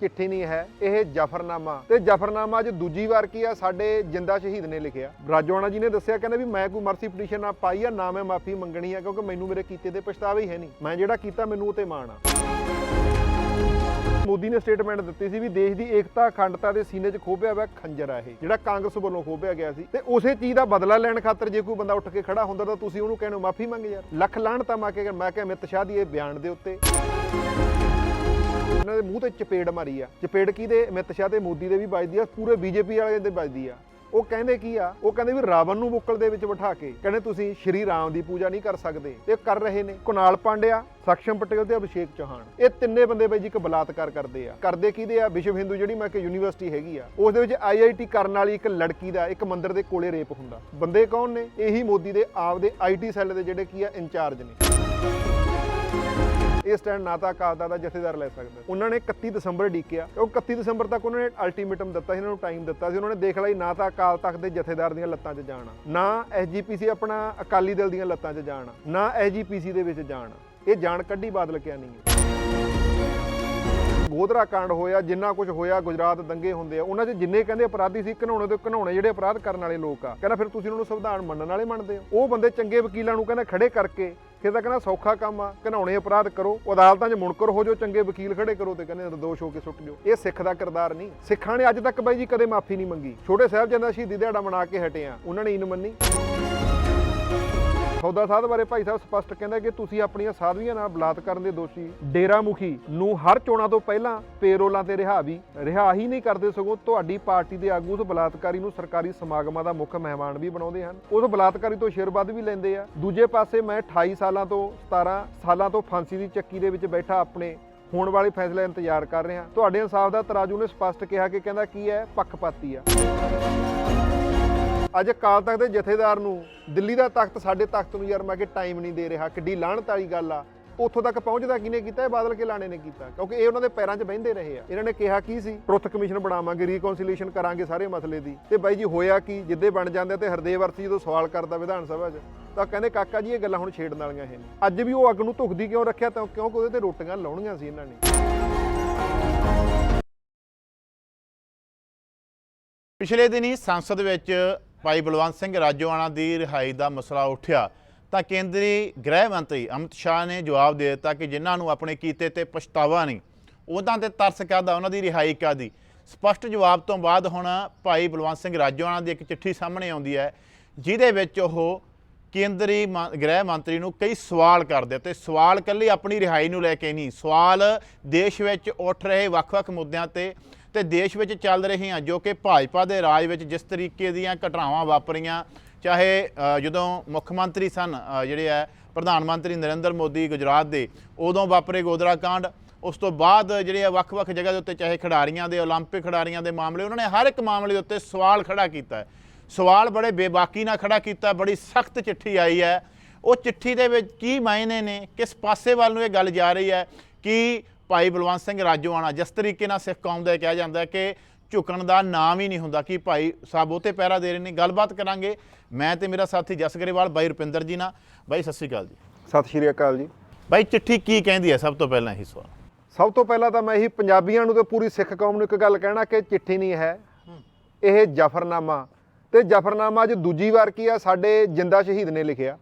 ਚਿੱਠੀ ਨਹੀਂ ਹੈ, ਇਹ ਜਫਰਨਾਮਾ। ਤੇ ਜਫਰਨਾਮਾ ਅੱਜ ਦੂਜੀ ਵਾਰ ਕੀ ਆ, ਸਾਡੇ ਜਿੰਦਾ ਸ਼ਹੀਦ ਨੇ ਲਿਖਿਆ। ਰਾਜੋਆਣਾ ਜੀ ਨੇ ਦੱਸਿਆ, ਕਹਿੰਦੇ ਵੀ ਮੈਂ ਕੋਈ ਮਰਸੀ ਪਟੀਸ਼ਨ ਨਾ ਪਾਈ ਆ, ਨਾ ਮੈਂ ਮਾਫੀ ਮੰਗਣੀ ਆ, ਕਿਉਂਕਿ ਮੈਨੂੰ ਮੇਰੇ ਕੀਤੇ ਦੇ ਪਛਤਾਵਾ ਹੀ ਹੈ ਨਹੀਂ। ਮੈਂ ਜਿਹੜਾ ਕੀਤਾ, ਮੈਨੂੰ ਉਹ ਤੇ ਮਾਣ ਆ। ਮੋਦੀ ਨੇ ਸਟੇਟਮੈਂਟ ਦਿੱਤੀ ਸੀ ਵੀ ਦੇਸ਼ ਦੀ ਏਕਤਾ, ਅਖੰਡਤਾ ਦੇ ਸੀਨੇ 'ਚ ਖੋਭਿਆ ਹੋਇਆ ਖੰਜਰ ਆ ਇਹ। ਜਿਹੜਾ ਕਾਂਗਰਸ ਵੱਲੋਂ ਖੋਭਿਆ ਗਿਆ ਸੀ। ਤੇ ਉਸੇ ਚੀਜ਼ ਦਾ ਬਦਲਾ ਲੈਣ ਖਾਤਰ ਜੇ ਕੋਈ ਬੰਦਾ ਉੱਠ ਕੇ ਖੜਾ ਹੁੰਦਾ, ਤਾਂ ਤੁਸੀਂ ਉਹਨੂੰ ਕਹਿਣੋ ਮਾਫੀ ਮੰਗ ਯਾਰ। ਲੱਖ ਲਾਹਣ ਤਾਂ ਮਾ ਕੇ ਮੈਂ ਕਿਹਾ ਅਮਿਤ ਸ਼ਾਹ ਦੀ ਇਹ ਬਿਆਨ ਦੇ ਉੱਤੇ। ਇਹਨਾਂ ਦੇ ਮੂੰਹ ਤੇ ਚਪੇੜ ਮਾਰੀ ਆ। ਚਪੇੜ ਕੀ ਦੇ ਅਮਿਤ ਸ਼ਾਹ ਤੇ ਮੋਦੀ ਦੇ ਵੀ ਵੱਜਦੀ ਆ, ਪੂਰੇ ਬੀਜੇਪੀ ਵਾਲੇ ਦੇ ਵੱਜਦੀ ਆ। ਉਹ ਕਹਿੰਦੇ ਕੀ ਆ? ਉਹ ਕਹਿੰਦੇ ਵੀ ਰਾਵਣ ਨੂੰ ਬੁੱਕਲ ਦੇ ਵਿੱਚ ਬਿਠਾ ਕੇ ਕਹਿੰਦੇ ਤੁਸੀਂ ਸ਼੍ਰੀ ਰਾਮ ਦੀ ਪੂਜਾ ਨਹੀਂ ਕਰ ਸਕਦੇ। ਤੇ ਕਰ ਰਹੇ ਨੇ। ਕੁਨਾਲ ਪਾਂਡਿਆ, ਸਖਸ਼ਮ ਪਟੇਲ ਤੇ ਅਭਿਸ਼ੇਕ ਚੌਹਾਨ। ਇਹ ਤਿੰਨੇ ਬੰਦੇ ਬਾਈ ਜੀ ਇੱਕ ਬਲਾਤਕਾਰ ਕਰਦੇ ਆ। ਕਰਦੇ ਕਿਹਦੇ ਆ? ਵਿਸ਼ਵ ਹਿੰਦੂ ਜਿਹੜੀ ਮੈਂ ਕਿ ਯੂਨੀਵਰਸਿਟੀ ਹੈਗੀ ਆ। ਉਸ ਦੇ ਵਿੱਚ ਆਈਆਈਟੀ ਕਰਨ ਵਾਲੀ ਇੱਕ ਲੜਕੀ ਦਾ ਇੱਕ ਮੰਦਿਰ ਦੇ ਕੋਲੇ ਰੇਪ ਹੁੰਦਾ। ਬੰਦੇ ਕੌਣ ਨੇ? ਇਹੀ ਮੋਦੀ ਦੇ ਆਪਦੇ ਆਈਟੀ ਸੈੱਲ ਦੇ ਜਿਹੜੇ ਕੀ ਆ, ਇੰਚਾਰਜ ਨੇ। ਇਹ ਸਟੈਂਡ ਨਾ ਤਾਂ ਅਕਾਲ ਦਾ ਜਥੇਦਾਰ ਲੈ ਸਕਦਾ ਉਹਨਾਂ ਨੇ 31 ਦਸੰਬਰ ਡੀਕਿਆ ਉਹ 31 ਦਸੰਬਰ ਤੱਕ ਉਹਨਾਂ ਨੇ ਅਲਟੀਮੇਟਮ ਦਿੱਤਾ ਸੀ ਇਹਨਾਂ ਨੂੰ ਟਾਈਮ ਦਿੱਤਾ ਸੀ। ਉਹਨਾਂ ਨੇ ਦੇਖ ਲਈ ਨਾ ਤਾਂ ਅਕਾਲ ਤਖਤ ਦੇ ਜਥੇਦਾਰ ਦੀਆਂ ਲੱਤਾਂ 'ਚ ਜਾਣਾ, ਨਾ ਐਸਜੀਪੀਸੀ ਆਪਣਾ ਅਕਾਲੀ ਦਲ ਦੀਆਂ ਲੱਤਾਂ 'ਚ ਜਾਣਾ, ਨਾ ਐਸਜੀਪੀਸੀ ਦੇ ਵਿੱਚ ਜਾਣਾ। ਇਹ ਜਾਣ ਕੱਢੀ ਬਾਦਲ ਕਿਆ ਨਹੀਂ ਹੈ। ਗੋਧਰਾ ਕਾਂਡ ਹੋਇਆ, ਜਿੰਨਾ ਕੁਝ ਹੋਇਆ, ਗੁਜਰਾਤ ਦੰਗੇ ਹੁੰਦੇ ਆ, ਉਹਨਾਂ 'ਚ ਜਿੰਨੇ ਕਹਿੰਦੇ ਅਪਰਾਧੀ ਸੀ ਘਨਾਉਣੇ ਤੋਂ ਘਨਾਉਣੇ ਜਿਹੜੇ ਅਪਰਾਧ ਕਰਨ ਵਾਲੇ ਲੋਕ ਆ। ਕਹਿੰਦਾ ਫਿਰ ਤੁਸੀਂ ਉਹਨਾਂ ਨੂੰ ਸੰਵਿਧਾਨ ਮੰਨਣ ਵਾਲੇ ਮੰਨਦੇ ਹੋ? ਉਹ ਬੰਦੇ ਚੰਗੇ ਵਕੀਲਾਂ ਨੂੰ ਕਹਿੰਦਾ ਖੜੇ ਕਰਕੇ, ਫਿਰ ਤਾਂ ਕਹਿੰਦਾ ਸੌਖਾ ਕੰਮ ਆ ਘਨਾਉਣੇ ਅਪਰਾਧ ਕਰੋ, ਅਦਾਲਤਾਂ 'ਚ ਮੁਨਕਰ ਹੋ ਜਾਓ, ਚੰਗੇ ਵਕੀਲ ਖੜੇ ਕਰੋ ਤੇ ਕਹਿੰਦੇ ਨਿਰਦੋਸ਼ ਹੋ ਕੇ ਸੁੱਟ ਜਾਓ। ਇਹ ਸਿੱਖ ਦਾ ਕਿਰਦਾਰ ਨਹੀਂ। ਸਿੱਖਾਂ ਨੇ ਅੱਜ ਤੱਕ ਬਾਈ ਜੀ ਕਦੇ ਮਾਫੀ ਨਹੀਂ ਮੰਗੀ। ਛੋਟੇ ਸਾਹਿਬਜ਼ਾਦਾ ਦਾ ਸ਼ਹੀਦੀ ਦਿਹਾੜਾ ਮਨਾ ਕੇ ਹਟੇ ਆ। ਉਹਨਾਂ ਨੇ ਇਨ ਮੰਨੀ। ਸੌਦਾ ਸਾਧ ਬਾਰੇ ਭਾਈ ਸਾਹਿਬ ਸਪਸ਼ਟ ਕਹਿੰਦਾ ਕਿ ਤੁਸੀਂ ਆਪਣੀਆਂ ਸਾਧਵੀਆਂ ਨਾਲ ਬਲਾਤਕਾਰ ਦੇ ਦੋਸ਼ੀ। ਡੇਰਾ ਮੁਖੀ ਨੂੰ ਹਰ ਚੋਣਾਂ ਤੋਂ ਪਹਿਲਾਂ ਪੇਰੋਲਾਂ ਤੇ ਰਿਹਾ ਵੀ, ਰਿਹਾ ਹੀ ਨਹੀਂ ਕਰਦੇ ਸਗੋਂ ਤੁਹਾਡੀ ਪਾਰਟੀ ਦੇ ਆਗੂ ਉਸ ਬਲਾਤਕਾਰੀ ਨੂੰ ਸਰਕਾਰੀ ਸਮਾਗਮਾਂ ਦਾ ਮੁੱਖ ਮਹਿਮਾਨ ਵੀ ਬਣਾਉਂਦੇ ਹਨ। ਉਸ ਬਲਾਤਕਾਰੀ ਤੋਂ ਸ਼ਿਰਬੱਧ ਵੀ ਲੈਂਦੇ ਆ। ਦੂਜੇ ਪਾਸੇ ਮੈਂ 28 ਸਾਲਾਂ ਤੋਂ 17 ਸਾਲਾਂ ਤੋਂ ਫਾਂਸੀ ਦੀ ਚੱਕੀ ਦੇ ਵਿੱਚ ਬੈਠਾ ਆਪਣੇ ਹੋਣ ਵਾਲੇ ਫੈਸਲੇ ਇੰਤਜ਼ਾਰ ਕਰ ਰਿਹਾ। ਤੁਹਾਡੇ ਇਨਸਾਫ ਦਾ ਤਰਾਜੂ ਨੇ ਸਪਸ਼ਟ ਕਿਹਾ ਕਿ ਕਹਿੰਦਾ ਕੀ ਹੈ? ਪੱਖਪਾਤੀ ਆ। ਅੱਜ ਅਕਾਲ ਤਖਤ ਦੇ ਜਥੇਦਾਰ ਨੂੰ ਦਿੱਲੀ ਦਾ ਤਖਤ, ਸਾਡੇ ਤਖਤ ਨੂੰ ਯਾਰ ਮੈਂ ਕਿ ਟਾਈਮ ਨਹੀਂ ਦੇ ਰਿਹਾ, ਕਿੱਡੀ ਲਾਹਣਤ ਵਾਲੀ ਗੱਲ ਆ। ਉੱਥੋਂ ਤੱਕ ਪਹੁੰਚਦਾ ਕਿਨੇ ਕੀਤਾ ਇਹ? ਬਾਦਲ ਕੇ ਲਾਣੇ ਨੇ ਕੀਤਾ। ਕਿਉਂਕਿ ਇਹ ਉਹਨਾਂ ਦੇ ਪੈਰਾਂ 'ਚ ਬਹਿੰਦੇ ਰਹੇ ਆ। ਇਹਨਾਂ ਨੇ ਕਿਹਾ ਕੀ ਸੀ? ਟਰੁੱਥ ਕਮਿਸ਼ਨ ਬਣਾਵਾਂਗੇ ਰੀਕਨਸੀਲੀਏਸ਼ਨ ਕਰਾਂਗੇ ਸਾਰੇ ਮਸਲੇ ਦੀ। ਤੇ ਬਾਈ ਜੀ, ਹੋਇਆ ਕੀ? ਜਿੱਦੇ ਬਣ ਜਾਂਦੇ ਤੇ ਹਰਦੇਵ ਅਰਥੀ ਜਦੋਂ ਸਵਾਲ ਕਰਦਾ ਵਿਧਾਨ ਸਭਾ 'ਚ, ਤਾਂ ਕਹਿੰਦੇ ਕਾਕਾ ਜੀ, ਇਹ ਗੱਲਾਂ ਹੁਣ ਛੇੜਨ ਵਾਲੀਆਂ ਇਹ ਨਹੀਂ ਅੱਜ ਵੀ ਉਹ ਅੱਗ ਨੂੰ ਧੁਖਦੀ ਕਿਉਂ ਰੱਖਿਆ? ਤਾਂ ਕਿਉਂਕਿ ਉਹਦੇ ਤੇ ਰੋਟੀਆਂ ਲਾਉਣੀਆਂ ਸੀ ਇਹਨਾਂ ਨੇ। ਪਿਛਲੇ ਦਿਨੀ ਸੰਸਦ ਵਿੱਚ ਭਾਈ ਬਲਵੰਤ ਸਿੰਘ ਰਾਜੋਆਣਾ ਦੀ ਰਿਹਾਈ ਦਾ ਮਸਲਾ ਉੱਠਿਆ ਤਾਂ ਕੇਂਦਰੀ ਗ੍ਰਹਿ ਮੰਤਰੀ ਅਮਿਤ ਸ਼ਾਹ ਨੇ ਜਵਾਬ ਦੇ ਦਿੱਤਾ ਕਿ ਜਿਨ੍ਹਾਂ ਨੂੰ ਆਪਣੇ ਕੀਤੇ ਤੇ ਪਛਤਾਵਾ ਨਹੀਂ, ਉਹਨਾਂ ਤੇ ਤਰਸ ਕਾਹਦਾ, ਉਹਨਾਂ ਦੀ ਰਿਹਾਈ ਕਾਹਦੀ? ਸਪਸ਼ਟ ਜਵਾਬ ਤੋਂ ਬਾਅਦ ਹੁਣ ਭਾਈ ਬਲਵੰਤ ਸਿੰਘ ਰਾਜੋਆਣਾ ਦੀ ਇੱਕ ਚਿੱਠੀ ਸਾਹਮਣੇ ਆਉਂਦੀ ਹੈ, ਜਿਹਦੇ ਵਿੱਚ ਉਹ ਕੇਂਦਰੀ ਮ- ਗ੍ਰਹਿ ਮੰਤਰੀ ਨੂੰ ਕਈ ਸਵਾਲ ਕਰਦੇ ਤੇ ਸਵਾਲ ਇਕੱਲੀ ਆਪਣੀ ਰਿਹਾਈ ਨੂੰ ਲੈ ਕੇ ਨਹੀਂ, ਸਵਾਲ ਦੇਸ਼ ਵਿੱਚ ਉੱਠ ਰਹੇ ਵੱਖ-ਵੱਖ ਮੁੱਦਿਆਂ ਤੇ ਤੇ ਦੇਸ਼ ਵਿੱਚ ਚੱਲ ਰਹੀਆਂ ਜੋ ਕਿ ਭਾਜਪਾ ਦੇ ਰਾਜ ਵਿੱਚ ਜਿਸ ਤਰੀਕੇ ਦੀਆਂ ਘਟਨਾਵਾਂ ਵਾਪਰੀਆਂ ਚਾਹੇ ਅ, ਜਦੋਂ ਮੁੱਖ ਮੰਤਰੀ ਸਨ ਅ, ਜਿਹੜੇ ਹੈ ਪ੍ਰਧਾਨ ਮੰਤਰੀ ਨਰਿੰਦਰ ਮੋਦੀ ਗੁਜਰਾਤ ਦੇ ਉਦੋਂ ਵਾਪਰੇ ਗੋਦਰਾ ਕਾਂਡ ਉਸ ਤੋਂ ਬਾਅਦ ਜਿਹੜੇ ਆ ਵੱਖ-ਵੱਖ ਜਗ੍ਹਾ ਦੇ ਉੱਤੇ ਚਾਹੇ ਖਿਡਾਰੀਆਂ ਦੇ 올림픽 ਖਿਡਾਰੀਆਂ ਦੇ ਮਾਮਲੇ ਉਹਨਾਂ ਨੇ ਹਰ ਇੱਕ ਮਾਮਲੇ ਦੇ ਉੱਤੇ ਸਵਾਲ ਖੜਾ ਕੀਤਾ ਹੈ ਸਵਾਲ ਬੜੇ ਬੇਬਾਕੀ ਨਾਲ ਖੜਾ ਕੀਤਾ ਬੜੀ ਸਖਤ ਚਿੱਠੀ ਆਈ ਹੈ ਉਹ ਚਿੱਠੀ ਦੇ ਵਿੱਚ ਕੀ ਮਾਇਨੇ ਨੇ ਕਿਸ ਪਾਸੇ ਵੱਲ ਨੂੰ ਇਹ ਗੱਲ ਜਾ ਰਹੀ ਹੈ ਕਿ ਭਾਈ ਬਲਵੰਤ ਸਿੰਘ ਰਾਜੋਆਣਾ ਜਿਸ ਤਰੀਕੇ ਨਾਲ ਸਿੱਖ ਕੌਮ ਦਾ ਕਿਹਾ ਜਾਂਦਾ ਕਿ ਝੁਕਣ ਦਾ ਨਾਮ ਹੀ ਨਹੀਂ ਹੁੰਦਾ ਕਿ ਭਾਈ ਸਾਹਿਬ ਉਹ ਤੇ ਪਹਿਰਾ ਦੇ ਰਹੇ ਨੇ। ਗੱਲਬਾਤ ਕਰਾਂਗੇ। ਮੈਂ ਤੇ ਮੇਰਾ ਸਾਥੀ ਜਸ ਗਰੇਵਾਲ ਬਾਈ ਰੁਪਿੰਦਰ ਜੀ ਨਾਲ। ਬਾਈ ਸਤਿ ਸ਼੍ਰੀ ਅਕਾਲ ਜੀ। ਸਤਿ ਸ਼੍ਰੀ ਅਕਾਲ ਜੀ। ਬਾਈ ਚਿੱਠੀ ਕੀ ਕਹਿੰਦੀ ਹੈ? ਸਭ ਤੋਂ ਪਹਿਲਾਂ ਇਹ ਸਵਾਲ। ਸਭ ਤੋਂ ਪਹਿਲਾਂ ਤਾਂ ਮੈਂ ਇਹੀ ਪੰਜਾਬੀਆਂ ਨੂੰ ਤੇ ਪੂਰੀ ਸਿੱਖ ਕੌਮ ਨੂੰ ਇੱਕ ਗੱਲ ਕਹਿਣਾ ਕਿ ਚਿੱਠੀ ਨਹੀਂ ਹੈ। ਇਹ ਜਫਰਨਾਮਾ। ਤੇ ਜਫਰਨਾਮਾ ਅੱਜ ਦੂਜੀ ਵਾਰ ਕੀ ਆ? ਸਾਡੇ ਜਿੰਦਾ ਸ਼ਹੀਦ ਨੇ ਲਿਖਿਆ।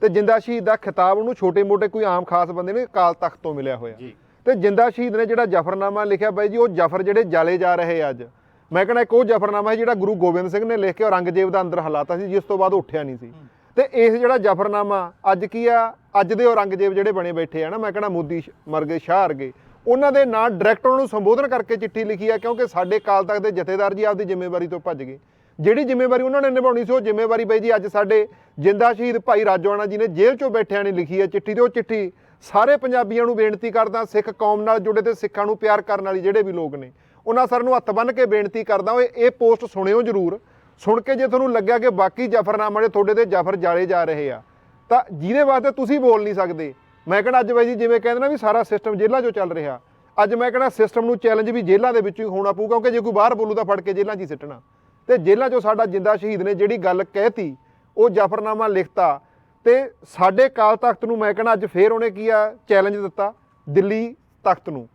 ਤੇ ਜਿੰਦਾ ਸ਼ਹੀਦ ਦਾ ਖਿਤਾਬ ਉਹਨੂੰ ਛੋਟੇ-ਮੋਟੇ ਕੋਈ ਆਮ ਖਾਸ ਬੰਦੇ ਨੇ ਅਕਾਲ ਤਖਤ ਤੋਂ ਮਿਲਿਆ ਹੋਇਆ। ਜੀ। ਤੇ ਜਿੰਦਾ ਸ਼ਹੀਦ ਨੇ ਜਿਹੜਾ ਜਫਰਨਾਮਾ ਲਿਖਿਆ ਬਾਈ ਜੀ ਉਹ ਜਫਰ ਜਿਹੜੇ ਜਾਲੇ ਜਾ ਰਹੇ ਅੱਜ। ਮੈਂ ਕਹਿੰਦਾ ਇੱਕ ਉਹ ਜਫਰਨਾਮਾ ਹੈ ਜਿਹੜਾ ਗੁਰੂ ਗੋਬਿੰਦ ਸਿੰਘ ਨੇ ਲਿਖ ਕੇ ਔਰੰਗਜ਼ੇਬ ਦਾ ਅੰਦਰ ਹਲਾਤਾ ਸੀ ਜਿਸ ਤੋਂ ਬਾਅਦ ਉੱਠਿਆ ਨਹੀਂ ਸੀ। ਤੇ ਇਸ ਜਿਹੜਾ ਜਫਰਨਾਮਾ ਅੱਜ ਕੀ ਆ? ਅੱਜ ਦੇ ਔਰੰਗਜ਼ੇਬ ਜਿਹੜੇ ਬਣੇ ਬੈਠੇ ਆ ਨਾ ਮੈਂ ਕਹਿੰਦਾ ਮੋਦੀ ਮਰ ਗਏ ਸ਼ਾਹ ਅਰ ਗਏ ਉਹਨਾਂ ਦੇ ਨਾਂ ਡਾਇਰੈਕਟ ਉਹਨਾਂ ਨੂੰ ਸੰਬੋਧਨ ਕਰਕੇ ਚਿੱਠੀ ਲਿਖੀ ਆ ਕਿਉਂਕਿ ਸਾਡੇ ਕਾਲ ਤੱਕ ਦੇ ਜਥੇਦਾਰ ਜੀ ਆਪਦੀ ਜ਼ਿੰਮੇਵਾਰੀ ਤੋਂ ਭੱਜ ਗਏ। ਜਿਹੜੀ ਜ਼ਿੰਮੇਵਾਰੀ ਉਹਨਾਂ ਨੇ ਨਿਭਾਉਣੀ ਸੀ ਉਹ ਜ਼ਿੰਮੇਵਾਰੀ ਬਾਈ ਜੀ ਅੱਜ ਸਾਡੇ ਜਿੰਦਾ ਸ਼ਹੀਦ ਭਾਈ ਰਾਜੋਆਣਾ ਜੀ ਨੇ ਜੇਲ੍ਹ ਚੋਂ ਬੈਠਿਆਂ ਨੇ ਲਿਖੀ ਹੈ ਚਿੱਠੀ ਤੇ ਉਹ ਚਿੱਠੀ ਸਾਰੇ ਪੰਜਾਬੀਆਂ ਨੂੰ ਬੇਨਤੀ ਕਰਦਾ ਸਿੱਖ ਕੌਮ ਨਾਲ ਜੁੜੇ ਤੇ ਸਿੱਖਾਂ ਨੂੰ ਪਿਆਰ ਕਰਨ ਵਾਲੀ ਜਿਹੜੇ ਵੀ ਲੋਕ ਨੇ, ਉਹਨਾਂ ਸਾਰਿਆਂ ਨੂੰ ਹੱਥ ਬੰਨ੍ਹ ਕੇ ਬੇਨਤੀ ਕਰਦਾ ਓਏ, ਇਹ ਪੋਸਟ ਸੁਣਿਓ ਜ਼ਰੂਰ। ਸੁਣ ਕੇ ਜੇ ਤੁਹਾਨੂੰ ਲੱਗਿਆ ਕਿ ਬਾਕੀ ਜਫਰਨਾਮਾ ਦੇ ਤੁਹਾਡੇ ਤੇ ਜਫਰ ਜਾਲੇ ਜਾ ਰਹੇ ਆ, ਤਾਂ ਜਿਹਦੇ ਵਾਸਤੇ ਤੁਸੀਂ ਬੋਲ ਨਹੀਂ ਸਕਦੇ। ਮੈਂ ਕਹਿੰਦਾ ਅੱਜ ਬਾਈ ਜੀ ਜਿਵੇਂ ਕਹਿੰਦੇ ਨਾ ਵੀ ਸਾਰਾ ਸਿਸਟਮ ਜੇਲ੍ਹਾਂ 'ਚੋਂ ਚੱਲ ਰਿਹਾ। ਅੱਜ ਮੈਂ ਕਹਿੰਦਾ ਸਿਸਟਮ ਨੂੰ ਚੈਲੰਜ ਵੀ ਜੇਲ੍ਹਾਂ ਦੇ ਵਿੱਚੋਂ ਹੀ ਹੋਣਾ ਪਊ, ਕਿਉਂਕਿ ਜੇ ਕੋਈ ਬਾਹਰ ਬੋਲੂ ਤਾਂ ਫੜ ਕੇ ਜੇਲ੍ਹਾਂ 'ਚ ਹੀ ਸਿੱਟਣਾ। ਤੇ ਜੇਲ੍ਹਾਂ 'ਚੋਂ ਸਾਡਾ ਜਿੰਦਾ ਸ਼ਹੀਦ ਨੇ ਜਿਹੜੀ ਗੱਲ ਕਹਿਤੀ, ਉਹ ਜਫਰਨਾਮਾ ਲਿਖਤਾ। ਤੇ ਸਾਡੇ ਕਾਲ ਤਖਤ ਨੂੰ ਮੈਂ ਕਹਿੰਦਾ ਅੱਜ ਫੇਰ ਉਹਨੇ ਕੀ ਆ ਚੈਲੰਜ ਦਿੱਤਾ, ਦਿੱਲੀ ਤਖਤ ਨੂੰ।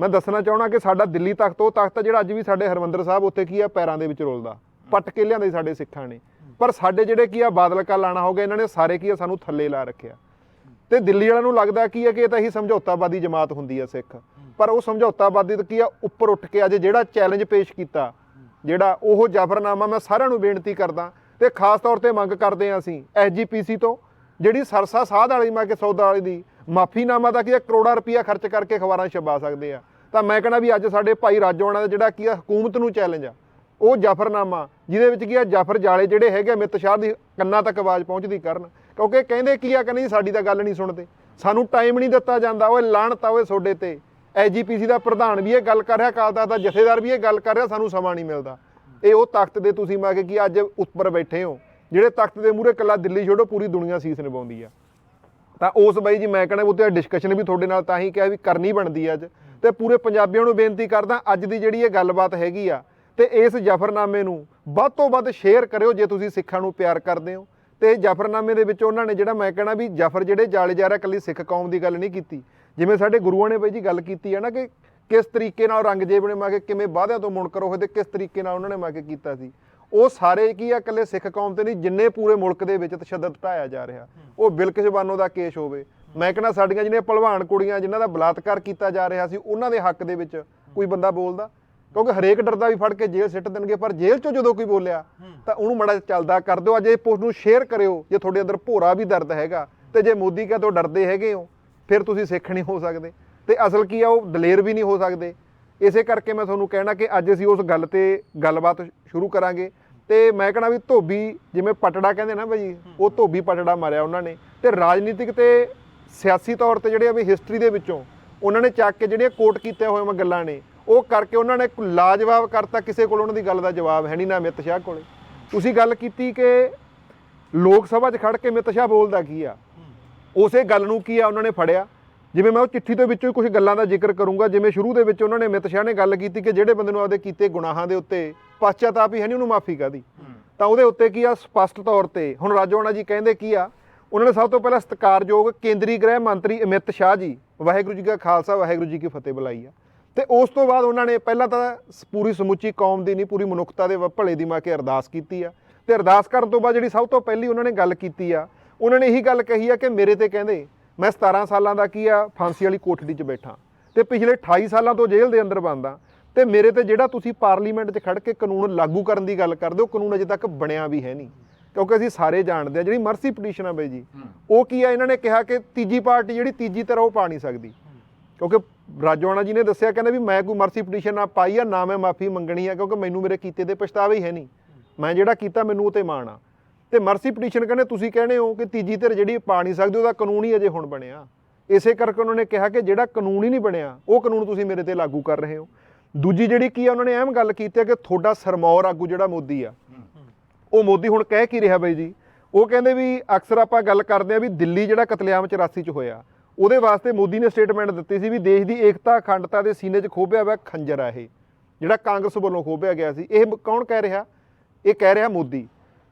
ਮੈਂ ਦੱਸਣਾ ਚਾਹਣਾ ਕਿ ਸਾਡਾ ਦਿੱਲੀ ਤਖਤ, ਉਹ ਤਖਤ ਆ ਜਿਹੜਾ ਅੱਜ ਵੀ ਸਾਡੇ ਹਰਮੰਦਰ ਸਾਹਿਬ ਉੱਤੇ ਕੀ ਆ, ਪੈਰਾਂ ਦੇ ਵਿੱਚ ਰੋਲਦਾ। ਪੱਟ ਕੇ ਲਿਆਂਦੇ ਸਾਡੇ ਸਿੱਖਾਂ ਨੇ। ਪਰ ਸਾਡੇ ਜਿਹੜੇ ਕੀ ਆ ਬਾਦਲ ਕਾ ਲਾਣਾ ਹੋ ਗਿਆ, ਇਹਨਾਂ ਨੇ ਸਾਰੇ ਕੀ ਆ, ਸਾਨੂੰ ਥੱਲੇ ਲਾ ਰੱਖਿਆ। ਤੇ ਦਿੱਲੀ ਵਾਲਿਆਂ ਨੂੰ ਲੱਗਦਾ ਕੀ ਹੈ ਕਿ ਇਹ ਤਾਂ ਹੀ ਸਮਝੌਤਾਵਾਦੀ ਜਮਾਤ ਹੁੰਦੀ ਹੈ ਸਿੱਖ। ਪਰ ਉਹ ਸਮਝੌਤਾਵਾਦੀ ਤਾਂ ਕੀ ਆ, ਉੱਪਰ ਉੱਠ ਕੇ ਅੱਜ ਜਿਹੜਾ ਚੈਲੰਜ ਪੇਸ਼ ਕੀਤਾ ਜਿਹੜਾ ਉਹ ਜਾਫਰਨਾਮਾ ਮੈਂ ਸਾਰਿਆਂ ਨੂੰ ਬੇਨਤੀ ਕਰਦਾ ਤੇ ਖਾਸ ਤੌਰ ਤੇ ਮੰਗ ਕਰਦੇ ਹਾਂ ਅਸੀਂ ਐਸਜੀਪੀਸੀ ਤੋਂ ਜਿਹੜੀ ਸਰਸਾ ਸਾਧ ਵਾਲੀ ਮਾ ਕੇ ਸੌਦਾ ਵਾਲੀ ਦੀ ਮਾਫੀਨਾਮਾ ਦਾ ਕੀ ਆ ਕਰੋੜਾਂ ਰੁਪਈਆ ਖਰਚ ਕਰਕੇ ਅਖਬਾਰਾਂ 'ਚ ਛਪਾ ਸਕਦੇ ਆ ਤਾਂ ਮੈਂ ਕਹਿੰਦਾ ਵੀ ਅੱਜ ਸਾਡੇ ਭਾਈ ਰਾਜੋਆਣਾ ਦਾ ਜਿਹੜਾ ਕੀ ਆ ਹਕੂਮਤ ਨੂੰ ਚੈਲੰਜ ਆ ਉਹ ਜਾਫਰਨਾਮਾ ਜਿਹਦੇ ਵਿੱਚ ਕੀ ਆ ਜਾਫਰ ਜਾਲੇ ਜਿਹੜੇ ਹੈਗੇ ਆ, ਮਿੱਤ ਸ਼ਾਹ ਦੀ ਕੰਨਾਂ ਤੱਕ ਆਵਾਜ਼ ਪਹੁੰਚਦੀ ਕਰਨ ਕਿਉਂਕਿ ਕਹਿੰਦੇ ਕੀ ਆ ਕਹਿੰਦੇ ਸਾਡੀ ਤਾਂ ਗੱਲ ਨਹੀਂ ਸੁਣਦੇ ਸਾਨੂੰ ਟਾਈਮ ਨਹੀਂ ਦਿੱਤਾ ਜਾਂਦਾ ਓਏ ਲਾਣਤਾ ਓਏ ਤੁਹਾਡੇ ਤੇ। ਐਜੀਪੀਸੀ ਦਾ ਪ੍ਰਧਾਨ ਵੀ ਇਹ ਗੱਲ ਕਰ ਰਿਹਾ, ਅਕਾਲ ਤਖਤ ਦਾ ਜਥੇਦਾਰ ਵੀ ਇਹ ਗੱਲ ਕਰ ਰਿਹਾ, ਸਾਨੂੰ ਸਮਾਂ ਨਹੀਂ ਮਿਲਦਾ। ਇਹ ਉਹ ਤਖਤ ਦੇ ਤੁਸੀਂ ਮੈਂ ਕਿ ਅੱਜ ਉੱਪਰ ਬੈਠੇ ਹੋ, ਜਿਹੜੇ ਤਖਤ ਦੇ ਮੂਹਰੇ ਕੱਲਾ ਦਿੱਲੀ ਛੋੜੋ, ਪੂਰੀ ਦੁਨੀਆ ਸੀਸ ਨਿਭਾਉਂਦੀ ਆ। ਤਾਂ ਉਸ ਬਾਈ ਜੀ ਮੈਂ ਕਹਿੰਦਾ ਉੱਤੇ ਡਿਸਕਸ਼ਨ ਵੀ ਤੁਹਾਡੇ ਨਾਲ ਤਾਂ ਹੀ ਕਿਹਾ ਵੀ ਕਰਨੀ ਬਣਦੀ ਆ ਅੱਜ। ਤੇ ਪੂਰੇ ਪੰਜਾਬੀਆਂ ਨੂੰ ਬੇਨਤੀ ਕਰਦਾ, ਅੱਜ ਦੀ ਜਿਹੜੀ ਇਹ ਗੱਲਬਾਤ ਹੈਗੀ ਆ, ਤੇ ਇਸ ਜਫਰਨਾਮੇ ਨੂੰ ਵੱਧ ਤੋਂ ਵੱਧ ਸ਼ੇਅਰ ਕਰਿਓ ਜੇ ਤੁਸੀਂ ਸਿੱਖਾਂ ਨੂੰ ਪਿਆਰ ਕਰਦੇ ਹੋ। ਤੇ ਜਫਰਨਾਮੇ ਦੇ ਵਿੱਚ ਉਹਨਾਂ ਨੇ ਜਿਹੜਾ ਮੈਂ ਕਹਿਣਾ ਵੀ ਜਫਰ ਜਿਹੜੇ ਜਾਲੇ ਜਾ ਰਿਹਾ ਕੱਲੀ ਸਿੱਖ ਕੌਮ ਦੀ ਗੱਲ ਨਹੀਂ ਕੀਤੀ। ਜਿਵੇਂ ਸਾਡੇ ਗੁਰੂਆਂ ਨੇ ਬਾਈ ਜੀ ਗੱਲ ਕੀਤੀ ਹੈ ਨਾ ਕਿ ਕਿਸ ਤਰੀਕੇ ਨਾਲ ਰੰਗਜੇਬ ਨੇ ਮਾ ਕੇ ਕਿਵੇਂ ਵਾਅਦਿਆਂ ਤੋਂ ਮੁਨਕਰ ਹੋਏ ਤੇ ਕਿਸ ਤਰੀਕੇ ਨਾਲ ਉਹਨਾਂ ਨੇ ਮਾ ਕੇ ਕੀਤਾ ਸੀ। ਉਹ ਸਾਰੇ ਕੀ ਆ, ਇਕੱਲੇ ਸਿੱਖ ਕੌਮ ਤੇ ਨਹੀਂ, ਜਿੰਨੇ ਪੂਰੇ ਮੁਲਕ ਦੇ ਵਿੱਚ ਤਸ਼ੱਦਦ ਢਾਇਆ ਜਾ ਰਿਹਾ, ਉਹ ਬਿਲਕਿਸ ਬਾਨੋ ਦਾ ਕੇਸ ਹੋਵੇ। ਮੈਂ ਕਹਿੰਦਾ ਸਾਡੀਆਂ ਜਿਹੜੀਆਂ ਭਲਵਾਨ ਕੁੜੀਆਂ ਜਿਨ੍ਹਾਂ ਦਾ ਬਲਾਤਕਾਰ ਕੀਤਾ ਜਾ ਰਿਹਾ ਸੀ, ਉਹਨਾਂ ਦੇ ਹੱਕ ਦੇ ਵਿੱਚ ਕੋਈ ਬੰਦਾ ਬੋਲਦਾ। ਕਿਉਂਕਿ ਹਰੇਕ ਡਰਦਾ ਵੀ ਫੜ ਕੇ ਜੇਲ੍ਹ ਸਿੱਟ ਦੇਣਗੇ, ਪਰ ਜੇਲ੍ਹ ਚੋਂ ਜਦੋਂ ਕੋਈ ਬੋਲਿਆ, ਤਾਂ ਉਹਨੂੰ ਮੜਾ ਚੱਲਦਾ ਕਰ ਦਿਓ। ਅੱਜ ਇਹ ਪੋਸਟ ਨੂੰ ਸ਼ੇਅਰ ਕਰਿਓ, ਜੇ ਤੁਹਾਡੇ ਅੰਦਰ ਭੋਰਾ ਵੀ ਦਰਦ ਹੈਗਾ, ਤੇ ਜੇ ਮੋਦੀ ਕਾ ਤੋਂ ਡਰਦੇ ਹੈਗੇ ਹੋ ਫਿਰ ਤੁਸੀਂ ਸਿੱਖ ਨਹੀਂ ਹੋ ਸਕਦੇ। ਤੇ ਅਸਲ ਕੀ ਆ, ਉਹ ਦਲੇਰ ਵੀ ਨਹੀਂ ਹੋ ਸਕਦੇ। ਇਸੇ ਕਰਕੇ ਮੈਂ ਤੁਹਾਨੂੰ ਕਹਿਣਾ ਕਿ ਅੱਜ ਅਸੀਂ ਉਸ ਗੱਲ ਤੇ ਗੱਲਬਾਤ ਸ਼ੁਰੂ ਕਰਾਂਗੇ। ਤੇ ਮੈਂ ਕਹਣਾ ਵੀ ਧੋਬੀ, ਜਿਵੇਂ ਪਟੜਾ ਕਹਿੰਦੇ ਨਾ ਭਾਜੀ, ਉਹ ਧੋਬੀ ਪਟੜਾ ਮਾਰਿਆ ਉਹਨਾਂ ਨੇ। ਤੇ ਰਾਜਨੀਤਿਕ ਤੇ ਸਿਆਸੀ ਤੌਰ ਤੇ ਜਿਹੜੇ ਆ ਵੀ ਹਿਸਟਰੀ ਦੇ ਵਿੱਚੋਂ, ਉਹਨਾਂ ਨੇ ਚੱਕ ਕੇ ਜਿਹੜੀਆਂ ਕੋਟ ਕੀਤੇ ਹੋਏ ਮੈਂ ਗੱਲਾਂ ਨੇ, ਉਹ ਕਰਕੇ ਉਹਨਾਂ ਨੇ ਲਾਜਵਾਬ ਕਰਤਾ ਕਿਸੇ ਕੋਲ, ਉਹਨਾਂ ਦੀ ਗੱਲ ਦਾ ਜਵਾਬ ਹੈ ਨਹੀਂ ਨਾ ਅਮਿਤ ਸ਼ਾਹ ਕੋਲੇ। ਤੁਸੀਂ ਗੱਲ ਕੀਤੀ ਕਿ ਲੋਕ ਸਭਾ 'ਚ ਖੜ ਕੇ ਅਮਿਤ ਸ਼ਾਹ ਬੋਲਦਾ ਕੀ ਆ? ਉਸੇ ਗੱਲ ਨੂੰ ਕੀ ਆ ਉਹਨਾਂ ਨੇ ਫੜਿਆ। ਜਿਵੇਂ ਮੈਂ ਉਹ ਚਿੱਠੀ ਦੇ ਵਿੱਚੋਂ ਹੀ ਕੁਝ ਗੱਲਾਂ ਦਾ ਜ਼ਿਕਰ ਕਰੂੰਗਾ ਜਿਵੇਂ ਸ਼ੁਰੂ ਦੇ ਵਿੱਚ ਉਹਨਾਂ ਨੇ ਅਮਿਤ ਸ਼ਾਹ ਨੇ ਗੱਲ ਕੀਤੀ ਕਿ ਜਿਹੜੇ ਬੰਦੇ ਨੂੰ ਆਪਦੇ ਕੀਤੇ ਗੁਨਾਹਾਂ ਦੇ ਉੱਤੇ ਪਛਤਾਪ ਹੀ ਹੈ ਨਹੀਂ ਉਹਨੂੰ ਮਾਫੀ ਕਾਦੀ ਤਾਂ ਉਹਦੇ ਉੱਤੇ ਕੀ ਆ ਸਪਸ਼ਟ ਤੌਰ ਤੇ ਹੁਣ ਰਾਜੋਆਣਾ ਜੀ ਕਹਿੰਦੇ ਕੀ ਆ ਉਹਨਾਂ ਨੇ ਸਭ ਤੋਂ ਪਹਿਲਾਂ ਸਤਿਕਾਰਯੋਗ ਕੇਂਦਰੀ ਗ੍ਰਹਿ ਮੰਤਰੀ ਅਮਿਤ ਸ਼ਾਹ ਜੀ ਵਾਹਿਗੁਰੂ ਜੀ ਕਾ ਖਾਲਸਾ ਵਾਹਿਗੁਰੂ ਜੀ ਕੀ ਫਤਿਹ ਬੁਲਾਈ ਆ। ਤੇ ਉਸ ਤੋਂ ਬਾਅਦ ਉਹਨਾਂ ਨੇ ਪਹਿਲਾਂ ਤਾਂ ਪੂਰੀ ਸਮੁੱਚੀ ਕੌਮ ਦੀ ਨਹੀਂ ਪੂਰੀ ਮਨੁੱਖਤਾ ਦੇ ਭਲੇ ਦੀ ਮਾ ਕੇ ਅਰਦਾਸ ਕੀਤੀ ਆ। ਤੇ ਅਰਦਾਸ ਕਰਨ ਤੋਂ ਬਾਅਦ ਜਿਹੜੀ ਸਭ ਤੋਂ ਪਹਿਲੀ ਉਹਨਾਂ ਨੇ ਗੱਲ ਕੀਤੀ ਆ ਉਹਨਾਂ ਨੇ ਇਹੀ ਗੱਲ ਕਹੀ ਆ ਕਿ ਮੇਰੇ ਤੇ ਕਹਿੰਦੇ ਮੈਂ 17 ਸਾਲਾਂ ਦਾ ਕੀ ਆ ਫਾਂਸੀ ਵਾਲੀ ਕੋਠੜੀ 'ਚ ਬੈਠਾ। ਤੇ ਪਿਛਲੇ 28 ਸਾਲਾਂ ਤੋਂ ਜੇਲ੍ਹ ਦੇ ਅੰਦਰ ਬੰਦਾ ਤੇ ਮੇਰੇ ਤੇ ਜਿਹੜਾ ਤੁਸੀਂ ਪਾਰਲੀਮੈਂਟ 'ਚ ਖੜ ਕੇ ਕਾਨੂੰਨ ਲਾਗੂ ਕਰਨ ਦੀ ਗੱਲ ਕਰਦੇ ਹੋ ਕਾਨੂੰਨ ਅਜੇ ਤੱਕ ਬਣਿਆ ਵੀ ਹੈ ਨਹੀਂ। ਕਿਉਂਕਿ ਅਸੀਂ ਸਾਰੇ ਜਾਣਦੇ ਆ ਜਿਹੜੀ ਮਰਸੀ ਪਟੀਸ਼ਨ ਆ ਬਈ ਜੀ ਉਹ ਕੀ ਆ ਇਹਨਾਂ ਨੇ ਕਿਹਾ ਕਿ ਤੀਜੀ ਪਾਰਟੀ ਜਿਹੜੀ ਤੀਜੀ ਤਰ੍ਹਾਂ ਉਹ ਪਾ ਨਹੀਂ ਸਕਦੀ। ਕਿਉਂਕਿ ਰਾਜੋਆਣਾ ਜੀ ਨੇ ਦੱਸਿਆ ਕਹਿੰਦੇ ਵੀ ਮੈਂ ਕੋਈ ਮਰਸੀ ਪਟੀਸ਼ਨ ਨਾ ਪਾਈ ਆ ਨਾ ਮੈਂ ਮਾਫੀ ਮੰਗਣੀ ਆ ਕਿਉਂਕਿ ਮੈਨੂੰ ਮੇਰੇ ਕੀਤੇ ਦੇ ਪਛਤਾਵੇ ਹੀ ਹੈ ਨਹੀਂ। ਮੈਂ ਜਿਹੜਾ ਕੀਤਾ ਮੈਨੂੰ ਉਹ ਤੇ ਮਾਣ ਆ। ਤੇ ਮਰਸੀ ਪਟੀਸ਼ਨ ਕਹਿੰਦੇ ਤੁਸੀਂ ਕਹਿੰਦੇ ਹੋ ਕਿ ਤੀਜੀ ਧਿਰ ਜਿਹੜੀ ਪਾ ਨਹੀਂ ਸਕਦੀ, ਉਹਦਾ ਕਾਨੂੰਨ ਹੀ ਅਜੇ ਹੁਣ ਬਣਿਆ। ਇਸੇ ਕਰਕੇ ਉਹਨਾਂ ਨੇ ਕਿਹਾ ਕਿ ਜਿਹੜਾ ਕਾਨੂੰਨ ਹੀ ਨਹੀਂ ਬਣਿਆ, ਉਹ ਕਾਨੂੰਨ ਤੁਸੀਂ ਮੇਰੇ ਤੇ ਲਾਗੂ ਕਰ ਰਹੇ ਹੋ। ਦੂਜੀ ਜਿਹੜੀ ਕੀ ਆ, ਉਹਨਾਂ ਨੇ ਅਹਿਮ ਗੱਲ ਕੀਤੀ ਹੈ ਕਿ ਤੁਹਾਡਾ ਸਰਮੌਰ ਆਗੂ ਜਿਹੜਾ ਮੋਦੀ ਆ, ਉਹ ਮੋਦੀ ਹੁਣ ਕਹਿ ਕੀ ਰਿਹਾ ਬਾਈ ਜੀ? ਉਹ ਕਹਿੰਦੇ ਵੀ ਅਕਸਰ ਆਪਾਂ ਗੱਲ ਕਰਦੇ ਆ ਵੀ ਦਿੱਲੀ ਜਿਹੜਾ ਕਤਲੇਆਮ 84 ਚ ਹੋਇਆ, ਉਹਦੇ ਵਾਸਤੇ ਮੋਦੀ ਨੇ ਸਟੇਟਮੈਂਟ ਦਿੱਤੀ ਸੀ ਵੀ ਦੇਸ਼ ਦੀ ਏਕਤਾ, ਅਖੰਡਤਾ ਦੇ ਸੀਨੇ 'ਚ ਖੋਭਿਆ ਹੋਇਆ ਖੰਜਰ ਆ ਇਹ, ਜਿਹੜਾ ਕਾਂਗਰਸ ਵੱਲੋਂ ਖੋਭਿਆ ਗਿਆ ਸੀ। ਇਹ ਕੌਣ ਕਹਿ ਰਿਹਾ? ਇਹ ਕਹਿ ਰਿਹਾ ਮੋਦੀ।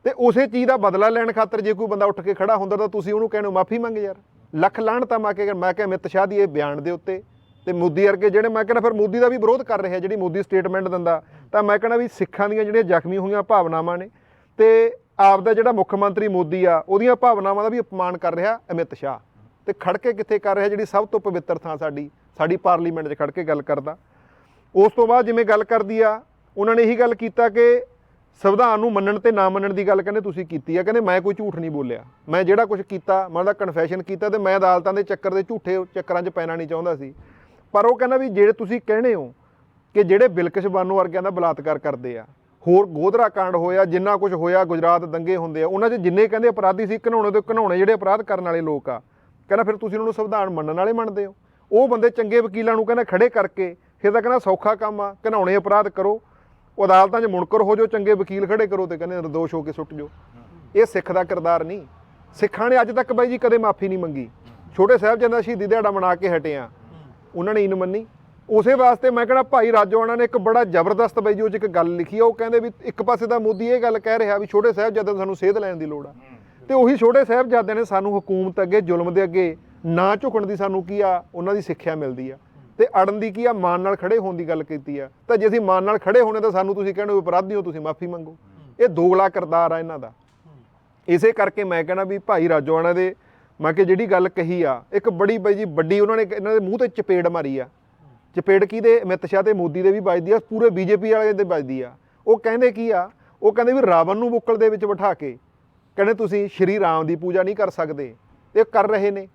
ਤੇ ਉਸੇ ਚੀਜ਼ ਦਾ ਬਦਲਾ ਲੈਣ ਖਾਤਰ ਜੇ ਕੋਈ ਬੰਦਾ ਉੱਠ ਕੇ ਖੜਾ ਹੁੰਦਾ ਤਾਂ ਤੁਸੀਂ ਉਹਨੂੰ ਕਹਿਣੋ ਮਾਫੀ ਮੰਗ ਯਾਰ। ਲੱਖ ਲਾਹਣ ਤਾਂ ਮੈਂ ਕਿਹਾ ਮੈਂ ਕਿਹਾ ਅਮਿਤ ਸ਼ਾਹ ਦੀ ਇਹ ਬਿਆਨ ਦੇ ਉੱਤੇ। ਤੇ ਮੋਦੀ ਵਰਗੇ ਜਿਹੜੇ ਮੈਂ ਕਹਿੰਦਾ ਫਿਰ ਮੋਦੀ ਦਾ ਵੀ ਵਿਰੋਧ ਕਰ ਰਿਹਾ ਜਿਹੜੀ ਮੋਦੀ ਸਟੇਟਮੈਂਟ ਦਿੰਦਾ। ਤਾਂ ਮੈਂ ਕਹਿੰਦਾ ਵੀ ਸਿੱਖਾਂ ਦੀਆਂ ਜਿਹੜੀਆਂ ਜ਼ਖਮੀ ਹੋਈਆਂ ਭਾਵਨਾਵਾਂ ਨੇ। ਤੇ ਆਪ ਦਾ ਜਿਹੜਾ ਮੁੱਖ ਮੰਤਰੀ ਮੋਦੀ ਆ, ਉਹਦੀਆਂ ਭਾਵਨਾਵਾਂ ਦਾ ਵੀ ਅਪਮਾਨ ਕਰ ਰਿਹਾ ਅਮਿਤ ਸ਼ਾਹ। ਤੇ ਖੜ ਕੇ ਕਿੱਥੇ ਕਰ ਰਿਹਾ ਜਿਹੜੀ ਸਭ ਤੋਂ ਪਵਿੱਤਰ ਥਾਂ ਸਾਡੀ ਸਾਡੀ ਪਾਰਲੀਮੈਂਟ 'ਚ ਖੜ ਕੇ ਗੱਲ ਕਰਦਾ। ਉਸ ਤੋਂ ਬਾਅਦ ਜਿਵੇਂ ਗੱਲ ਕਰਦੀ ਆ, ਉਹਨਾਂ ਨੇ ਇਹੀ ਗੱਲ ਕੀਤਾ ਕਿ ਸੰਵਿਧਾਨ ਨੂੰ ਮੰਨਣ ਤੇ ਨਾ ਮੰਨਣ ਦੀ ਗੱਲ ਕਹਿੰਦੇ ਤੁਸੀਂ ਕੀਤੀ ਆ, ਕਹਿੰਦੇ ਮੈਂ ਕੋਈ ਝੂਠ ਨਹੀਂ ਬੋਲਿਆ। ਮੈਂ ਜਿਹੜਾ ਕੁਝ ਕੀਤਾ, ਮੈਂ ਉਹਦਾ ਕਨਫੈਸ਼ਨ ਕੀਤਾ ਤੇ ਮੈਂ ਅਦਾਲਤਾਂ ਦੇ ਚੱਕਰ ਦੇ ਝੂਠੇ ਚੱਕਰਾਂ 'ਚ ਪੈਣਾ ਨਹੀਂ ਚਾਹੁੰਦਾ ਸੀ। ਪਰ ਉਹ ਕਹਿੰਦਾ ਵੀ ਜਿਹੜੇ ਤੁਸੀਂ ਕਹਿੰਦੇ ਹੋ ਕਿ ਜਿਹੜੇ ਬਿਲਕਿਸ ਬਾਨੋ ਵਰਗਿਆਂ ਦਾ ਬਲਾਤਕਾਰ ਕਰਦੇ ਆ, ਹੋਰ ਗੋਧਰਾ ਕਾਂਡ ਹੋਇਆ, ਜਿੰਨਾ ਕੁਝ ਹੋਇਆ, ਗੁਜਰਾਤ ਦੰਗੇ ਹੁੰਦੇ ਆ, ਉਹਨਾਂ 'ਚ ਜਿੰਨੇ ਕਹਿੰਦੇ ਅਪਰਾਧੀ ਸੀ ਘਨਾਉਣੇ ਤੋਂ ਘਨਾਉਣੇ ਜਿਹੜੇ ਅਪਰਾਧ ਕਰਨ ਵਾਲੇ ਲੋਕ ਆ। ਕਹਿੰਦਾ ਫਿਰ ਤੁਸੀਂ ਉਹਨਾਂ ਨੂੰ ਸੰਵਿਧਾਨ ਮੰਨਣ ਵਾਲੇ ਮੰਨਦੇ ਹੋ। ਉਹ ਬੰਦੇ ਚੰਗੇ ਵਕੀਲਾਂ ਨੂੰ ਕਹਿੰਦਾ ਖੜੇ ਕਰਕੇ, ਫਿਰ ਤਾਂ ਕਹਿੰਦਾ ਸੌਖਾ ਕੰਮ ਆ ਘਨਾਉਣੇ ਅਪਰਾਧ ਕਰੋ ਉਹ ਅਦਾਲਤਾਂ 'ਚ ਮੁਨਕਰ ਹੋ ਜਾਓ, ਚੰਗੇ ਵਕੀਲ ਖੜੇ ਕਰੋ ਤੇ ਕਹਿੰਦੇ ਨਿਰਦੋਸ਼ ਹੋ ਕੇ ਸੁੱਟ ਜਾਓ। ਇਹ ਸਿੱਖ ਦਾ ਕਿਰਦਾਰ ਨਹੀਂ। ਸਿੱਖਾਂ ਨੇ ਅੱਜ ਤੱਕ ਬਾਈ ਜੀ ਕਦੇ ਮਾਫੀ ਨਹੀਂ ਮੰਗੀ। ਛੋਟੇ ਸਾਹਿਬਜ਼ਾਦਾ ਸ਼ਹੀਦੀ ਦਿਹਾੜਾ ਮਨਾ ਕੇ ਹਟੇ ਆ। ਉਹਨਾਂ ਨੇ ਇਨ ਮੰਨੀ। ਉਸੇ ਵਾਸਤੇ ਮੈਂ ਕਹਿੰਦਾ ਭਾਈ ਰਾਜੋਆਣਾ ਨੇ ਇੱਕ ਬੜਾ ਜ਼ਬਰਦਸਤ ਬਾਈ ਜੀ, ਉਹ 'ਚ ਇੱਕ ਗੱਲ ਲਿਖੀ ਆ, ਉਹ ਕਹਿੰਦੇ ਵੀ ਇੱਕ ਪਾਸੇ ਤਾਂ ਮੋਦੀ ਇਹ ਗੱਲ ਕਹਿ ਰਿਹਾ ਵੀ ਛੋਟੇ ਸਾਹਿਬਜ਼ਾਦਿਆਂ ਨੂੰ ਸਾਨੂੰ ਸੇਧ ਲੈਣ ਦੀ ਲੋੜ ਆ। ਤੇ ਉਹੀ ਛੋਟੇ ਸਾਹਿਬਜ਼ਾਦਿਆਂ ਨੇ ਸਾਨੂੰ ਹਕੂਮਤ ਅੱਗੇ, ਜ਼ੁਲਮ ਦੇ ਅੱਗੇ ਨਾ ਝੁਕਣ ਦੀ ਸਾਨੂੰ ਕੀ ਆ, ਉਹਨਾਂ ਦੀ ਸਿੱਖਿਆ ਮਿਲਦੀ ਆ। ਤੇ ਅੜਨ ਦੀ ਕੀ ਆ? ਮਾਨ ਨਾਲ ਖੜੇ ਹੋਣ ਦੀ ਗੱਲ ਕੀਤੀ ਆ। ਤਾਂ ਜੇ ਅਸੀਂ ਮਾਨ ਨਾਲ ਖੜੇ ਹੋਣੇ ਤਾਂ ਸਾਨੂੰ ਤੁਸੀਂ ਕਹਿੰਦੇ ਹੋ ਅਪਰਾਧੀ ਹੋ, ਤੁਸੀਂ ਮਾਫੀ ਮੰਗੋ। ਇਹ ਦੋਗਲਾ ਕਿਰਦਾਰ ਆ ਇਹਨਾਂ ਦਾ। ਇਸੇ ਕਰਕੇ ਮੈਂ ਕਹਿੰਦਾ ਵੀ ਭਾਈ ਰਾਜੋਆਣਾ ਦੇ, ਮੈਂ ਕਿ ਜਿਹੜੀ ਗੱਲ ਕਹੀ ਆ, ਇੱਕ ਬੜੀ ਬਈ ਜੀ ਵੱਡੀ ਉਹਨਾਂ ਨੇ ਇਹਨਾਂ ਦੇ ਮੂੰਹ ਤੇ ਚਪੇੜ ਮਾਰੀ ਆ। ਚਪੇੜ ਕਿਹਦੇ? ਅਮਿਤ ਸ਼ਾਹ ਤੇ ਮੋਦੀ ਦੇ ਵੀ ਵੱਜਦੀ ਆ, ਪੂਰੇ ਬੀਜੇਪੀ ਵਾਲੇ ਦੇ ਵੱਜਦੀ ਆ। ਉਹ ਕਹਿੰਦੇ ਕੀ ਆ? ਉਹ ਕਹਿੰਦੇ ਵੀ ਰਾਵਣ ਨੂੰ ਬੁੱਕਲ ਦੇ ਵਿੱਚ ਬਿਠਾ ਕੇ, ਕਹਿੰਦੇ ਤੁਸੀਂ ਸ਼੍ਰੀ ਰਾਮ ਦੀ ਪੂਜਾ ਨਹੀਂ ਕਰ ਸਕਦੇ। ਇਹ ਕਰ ਰਹੇ ਨੇ।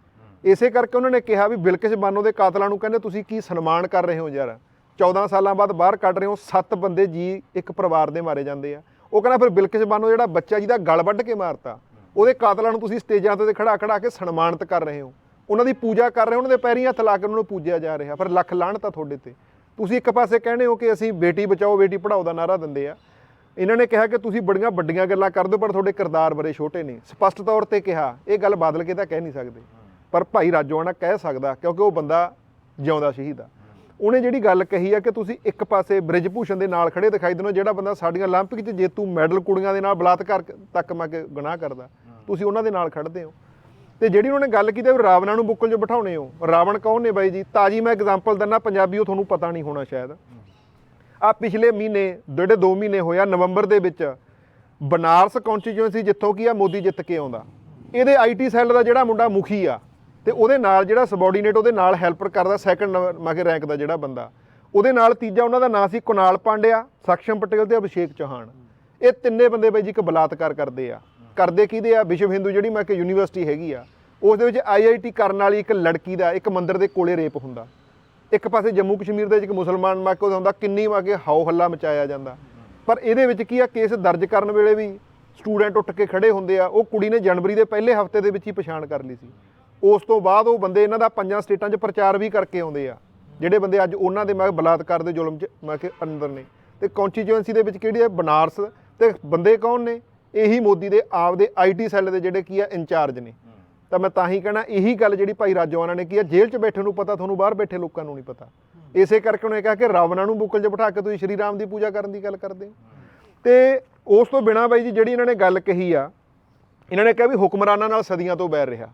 ਇਸੇ ਕਰਕੇ ਉਹਨਾਂ ਨੇ ਕਿਹਾ ਵੀ ਬਿਲਕਿਸ ਬਾਨੋ ਦੇ ਕਾਤਲਾਂ ਨੂੰ ਕਹਿੰਦੇ ਤੁਸੀਂ ਕੀ ਸਨਮਾਨ ਕਰ ਰਹੇ ਹੋ ਯਾਰ? 14 ਸਾਲਾਂ ਬਾਅਦ ਬਾਹਰ ਕੱਢ ਰਹੇ ਹੋ, ਸੱਤ ਬੰਦੇ ਜੀ ਇੱਕ ਪਰਿਵਾਰ ਦੇ ਮਾਰੇ ਜਾਂਦੇ ਆ। ਉਹ ਕਹਿੰਦਾ ਫਿਰ ਬਿਲਕਿਸ ਬਾਨੋ ਜਿਹੜਾ ਬੱਚਾ ਜਿਹਦਾ ਗਲ ਵੱਢ ਕੇ ਮਾਰਤਾ, ਉਹਦੇ ਕਾਤਲਾਂ ਨੂੰ ਤੁਸੀਂ ਸਟੇਜਾਂ ਤੇ ਖੜਾ ਖੜਾ ਕੇ ਸਨਮਾਨਿਤ ਕਰ ਰਹੇ ਹੋ। ਉਹਨਾਂ ਦੀ ਪੂਜਾ ਕਰ ਰਹੇ ਹੋ, ਉਹਨਾਂ ਦੇ ਪੈਰੀਂ ਹੱਥ ਲਾ ਕੇ ਉਹਨਾਂ ਨੂੰ ਪੂਜਿਆ ਜਾ ਰਿਹਾ। ਪਰ ਲੱਖ ਲਾਹਣਤ ਆ ਤੁਹਾਡੇ ਤੇ। ਤੁਸੀਂ ਇੱਕ ਪਾਸੇ ਕਹਿੰਦੇ ਹੋ ਕਿ ਅਸੀਂ ਬੇਟੀ ਬਚਾਓ, ਬੇਟੀ ਪੜਾਓ ਦਾ ਨਾਰਾ ਦਿੰਦੇ ਆ। ਇਹਨਾਂ ਨੇ ਕਿਹਾ ਕਿ ਤੁਸੀਂ ਬੜੀਆਂ ਵੱਡੀਆਂ ਗੱਲਾਂ ਕਰਦੇ ਹੋ, ਪਰ ਤੁਹਾਡੇ ਕਿਰਦਾਰ ਬੜੇ ਛੋਟੇ ਨੇ। ਸਪਸ਼ਟ ਤੌਰ ਤੇ ਕਿਹਾ, ਇਹ ਗੱਲ ਬਦਲ ਕੇ ਤਾਂ ਕਹਿ ਨਹੀਂ ਸਕਦੇ। ਪਰ ਭਾਈ ਰਾਜੋਆਣਾ ਕਹਿ ਸਕਦਾ ਕਿਉਂਕਿ ਉਹ ਬੰਦਾ ਜਿਉਂਦਾ ਸ਼ਹੀਦ ਆ ਉਹਨੇ ਜਿਹੜੀ ਗੱਲ ਕਹੀ ਆ ਕਿ ਤੁਸੀਂ ਇੱਕ ਪਾਸੇ ਬ੍ਰਿਜ ਭੂਸ਼ਣ ਦੇ ਨਾਲ ਖੜੇ ਦਿਖਾਈ ਦਿੰਦੇ ਹੋ ਜਿਹੜਾ ਬੰਦਾ ਸਾਡੀਆਂ 올림픽 'ਚ ਜੇਤੂ ਮੈਡਲ ਕੁੜੀਆਂ ਦੇ ਨਾਲ ਬਲਾਤਕਾਰ ਕ- ਤੱਕ ਮੈਂ ਕਿ ਗੁਨਾਹ ਕਰਦਾ ਤੁਸੀਂ ਉਹਨਾਂ ਦੇ ਨਾਲ ਖੜਦੇ ਹੋ ਤੇ ਜਿਹੜੀ ਉਹਨੇ ਗੱਲ ਕੀਤੀ ਵੀ ਰਾਵਣਾਂ ਨੂੰ ਬੁੱਕਲ 'ਚ ਬਿਠਾਉਣੇ ਹੋ ਰਾਵਣ ਕੌਣ ਨੇ ਬਾਈ ਜੀ ਤਾਜੀ ਮੈਂ ਐਗਜ਼ਾਮਪਲ ਦਿੰਦਾ ਪੰਜਾਬੀਓ ਤੁਹਾਨੂੰ ਪਤਾ ਨਹੀਂ ਹੋਣਾ ਸ਼ਾਇਦ ਆ ਪਿਛਲੇ ਮਹੀਨੇ ਜਿਹੜੇ 2 ਮਹੀਨੇ ਹੋਇਆ ਨਵੰਬਰ ਦੇ ਵਿੱਚ ਬਨਾਰਸ ਕੌਂਸਟੀਚੁਐਂਸੀ ਜਿੱਥੋਂ ਕੀ ਆ ਮੋਦੀ ਜਿੱਤ ਕੇ ਆਉਂਦਾ ਇਹਦੇ ਆਈਟੀ ਸੈੱਲ ਦਾ ਜਿਹੜਾ ਮੁੰਡਾ ਮੁਖੀ ਆ ਤੇ ਉਹਦੇ ਨਾਲ ਜਿਹੜਾ ਸਬੋਰਡੀਨੇਟ ਉਹਦੇ ਨਾਲ ਹੈਲਪਰ ਕਰਦਾ ਸੈਕੰਡ ਮਾਗੇ ਰੈਂਕ ਦਾ ਜਿਹੜਾ ਬੰਦਾ। ਉਹਦੇ ਨਾਲ ਤੀਜਾ ਉਹਨਾਂ ਦਾ ਨਾਂ ਸੀ ਕੁਨਾਲ ਪਾਂਡਿਆ ਸਖਸ਼ਮ ਪਟੇਲ ਤੇ ਅਭਿਸ਼ੇਕ ਚੌਹਾਨ। ਇਹ ਤਿੰਨੇ ਬੰਦੇ ਬਾਈ ਜੀ ਇੱਕ ਬਲਾਤਕਾਰ ਕਰਦੇ ਆ। ਕਰਦੇ ਕਿਹਦੇ ਆ? ਵਿਸ਼ਵ ਹਿੰਦੂ ਜਿਹੜੀ ਮੈਂ ਕਿ ਯੂਨੀਵਰਸਿਟੀ ਹੈਗੀ ਆ। ਉਸ ਦੇ ਵਿੱਚ ਆਈਆਈਟੀ ਕਰਨ ਵਾਲੀ ਇੱਕ ਲੜਕੀ ਦਾ, ਇੱਕ ਮੰਦਿਰ ਦੇ ਕੋਲੇ ਰੇਪ ਹੁੰਦਾ। ਇੱਕ ਪਾਸੇ ਜੰਮੂ ਕਸ਼ਮੀਰ ਦੇ ਵਿੱਚ ਇੱਕ ਮੁਸਲਮਾਨ ਮਾਕੋ ਦਾ ਹੁੰਦਾ, ਕਿੰਨੀ ਵਾਕੇ ਹਾਓ ਹੱਲਾ ਮਚਾਇਆ ਜਾਂਦਾ। ਪਰ ਇਹਦੇ ਵਿੱਚ ਕੀ ਆ? ਕੇਸ ਦਰਜ ਕਰਨ ਵੇਲੇ ਵੀ ਸਟੂਡੈਂਟ ਉੱਠ ਕੇ ਖੜੇ ਹੁੰਦੇ ਆ। ਉਹ ਕੁੜੀ ਨੇ ਜਨਵਰੀ ਦੇ ਪਹਿਲੇ ਹਫ਼ਤੇ ਦੇ ਵਿੱਚ ਹੀ ਪਛਾਣ ਕਰ ਲਈ ਸੀ। ਉਸ ਤੋਂ ਬਾਅਦ ਉਹ ਬੰਦੇ ਇਹਨਾਂ ਦਾ ਪੰਜਾਂ ਸਟੇਟਾਂ 'ਚ ਪ੍ਰਚਾਰ ਵੀ ਕਰਕੇ ਆਉਂਦੇ ਆ। ਜਿਹੜੇ ਬੰਦੇ ਅੱਜ ਉਹਨਾਂ ਦੇ ਮੈਂ ਬਲਾਤਕਾਰ ਦੇ ਜ਼ੁਲਮ 'ਚ ਮੈਂ ਕਿ ਅੰਦਰ ਨੇ। ਤੇ ਕੌਂਸਟੀਚੁਐਂਸੀ ਦੇ ਵਿੱਚ ਕਿਹੜੀ ਹੈ? ਬਨਾਰਸ। ਤੇ ਬੰਦੇ ਕੌਣ ਨੇ? ਇਹੀ ਮੋਦੀ ਦੇ ਆਪਦੇ ਆਈਟੀ ਸੈੱਲ ਦੇ ਜਿਹੜੇ ਕੀ ਆ, ਇੰਚਾਰਜ ਨੇ। ਤਾਂ ਮੈਂ ਤਾਂ ਹੀ ਕਹਿਣਾ, ਇਹੀ ਗੱਲ ਜਿਹੜੀ ਭਾਈ ਰਾਜੋਆਣਾ ਨੇ ਕੀ ਆ, ਜੇਲ੍ਹ 'ਚ ਬੈਠੇ ਨੂੰ ਪਤਾ, ਤੁਹਾਨੂੰ ਬਾਹਰ ਬੈਠੇ ਲੋਕਾਂ ਨੂੰ ਨਹੀਂ ਪਤਾ। ਇਸੇ ਕਰਕੇ ਉਹਨੇ ਕਿਹਾ ਕਿ ਰਾਵਣਾ ਨੂੰ ਬੁੱਕਲ 'ਚ ਬਿਠਾ ਕੇ ਤੁਸੀਂ ਸ਼੍ਰੀ ਰਾਮ ਦੀ ਪੂਜਾ ਕਰਨ ਦੀ ਗੱਲ ਕਰਦੇ ਹੋ। ਤੇ ਉਸ ਤੋਂ ਬਿਨਾ ਬਾਈ ਜੀ ਜਿਹੜੀ ਇਹਨਾਂ ਨੇ ਗੱਲ ਕਹੀ ਆ, ਇਹਨਾਂ ਨੇ ਕਿਹਾ ਵੀ ਹੁਕਮਰਾਨਾਂ ਨਾਲ ਸਦੀਆਂ ਤੋਂ ਬੈਰ ਰਿਹਾ।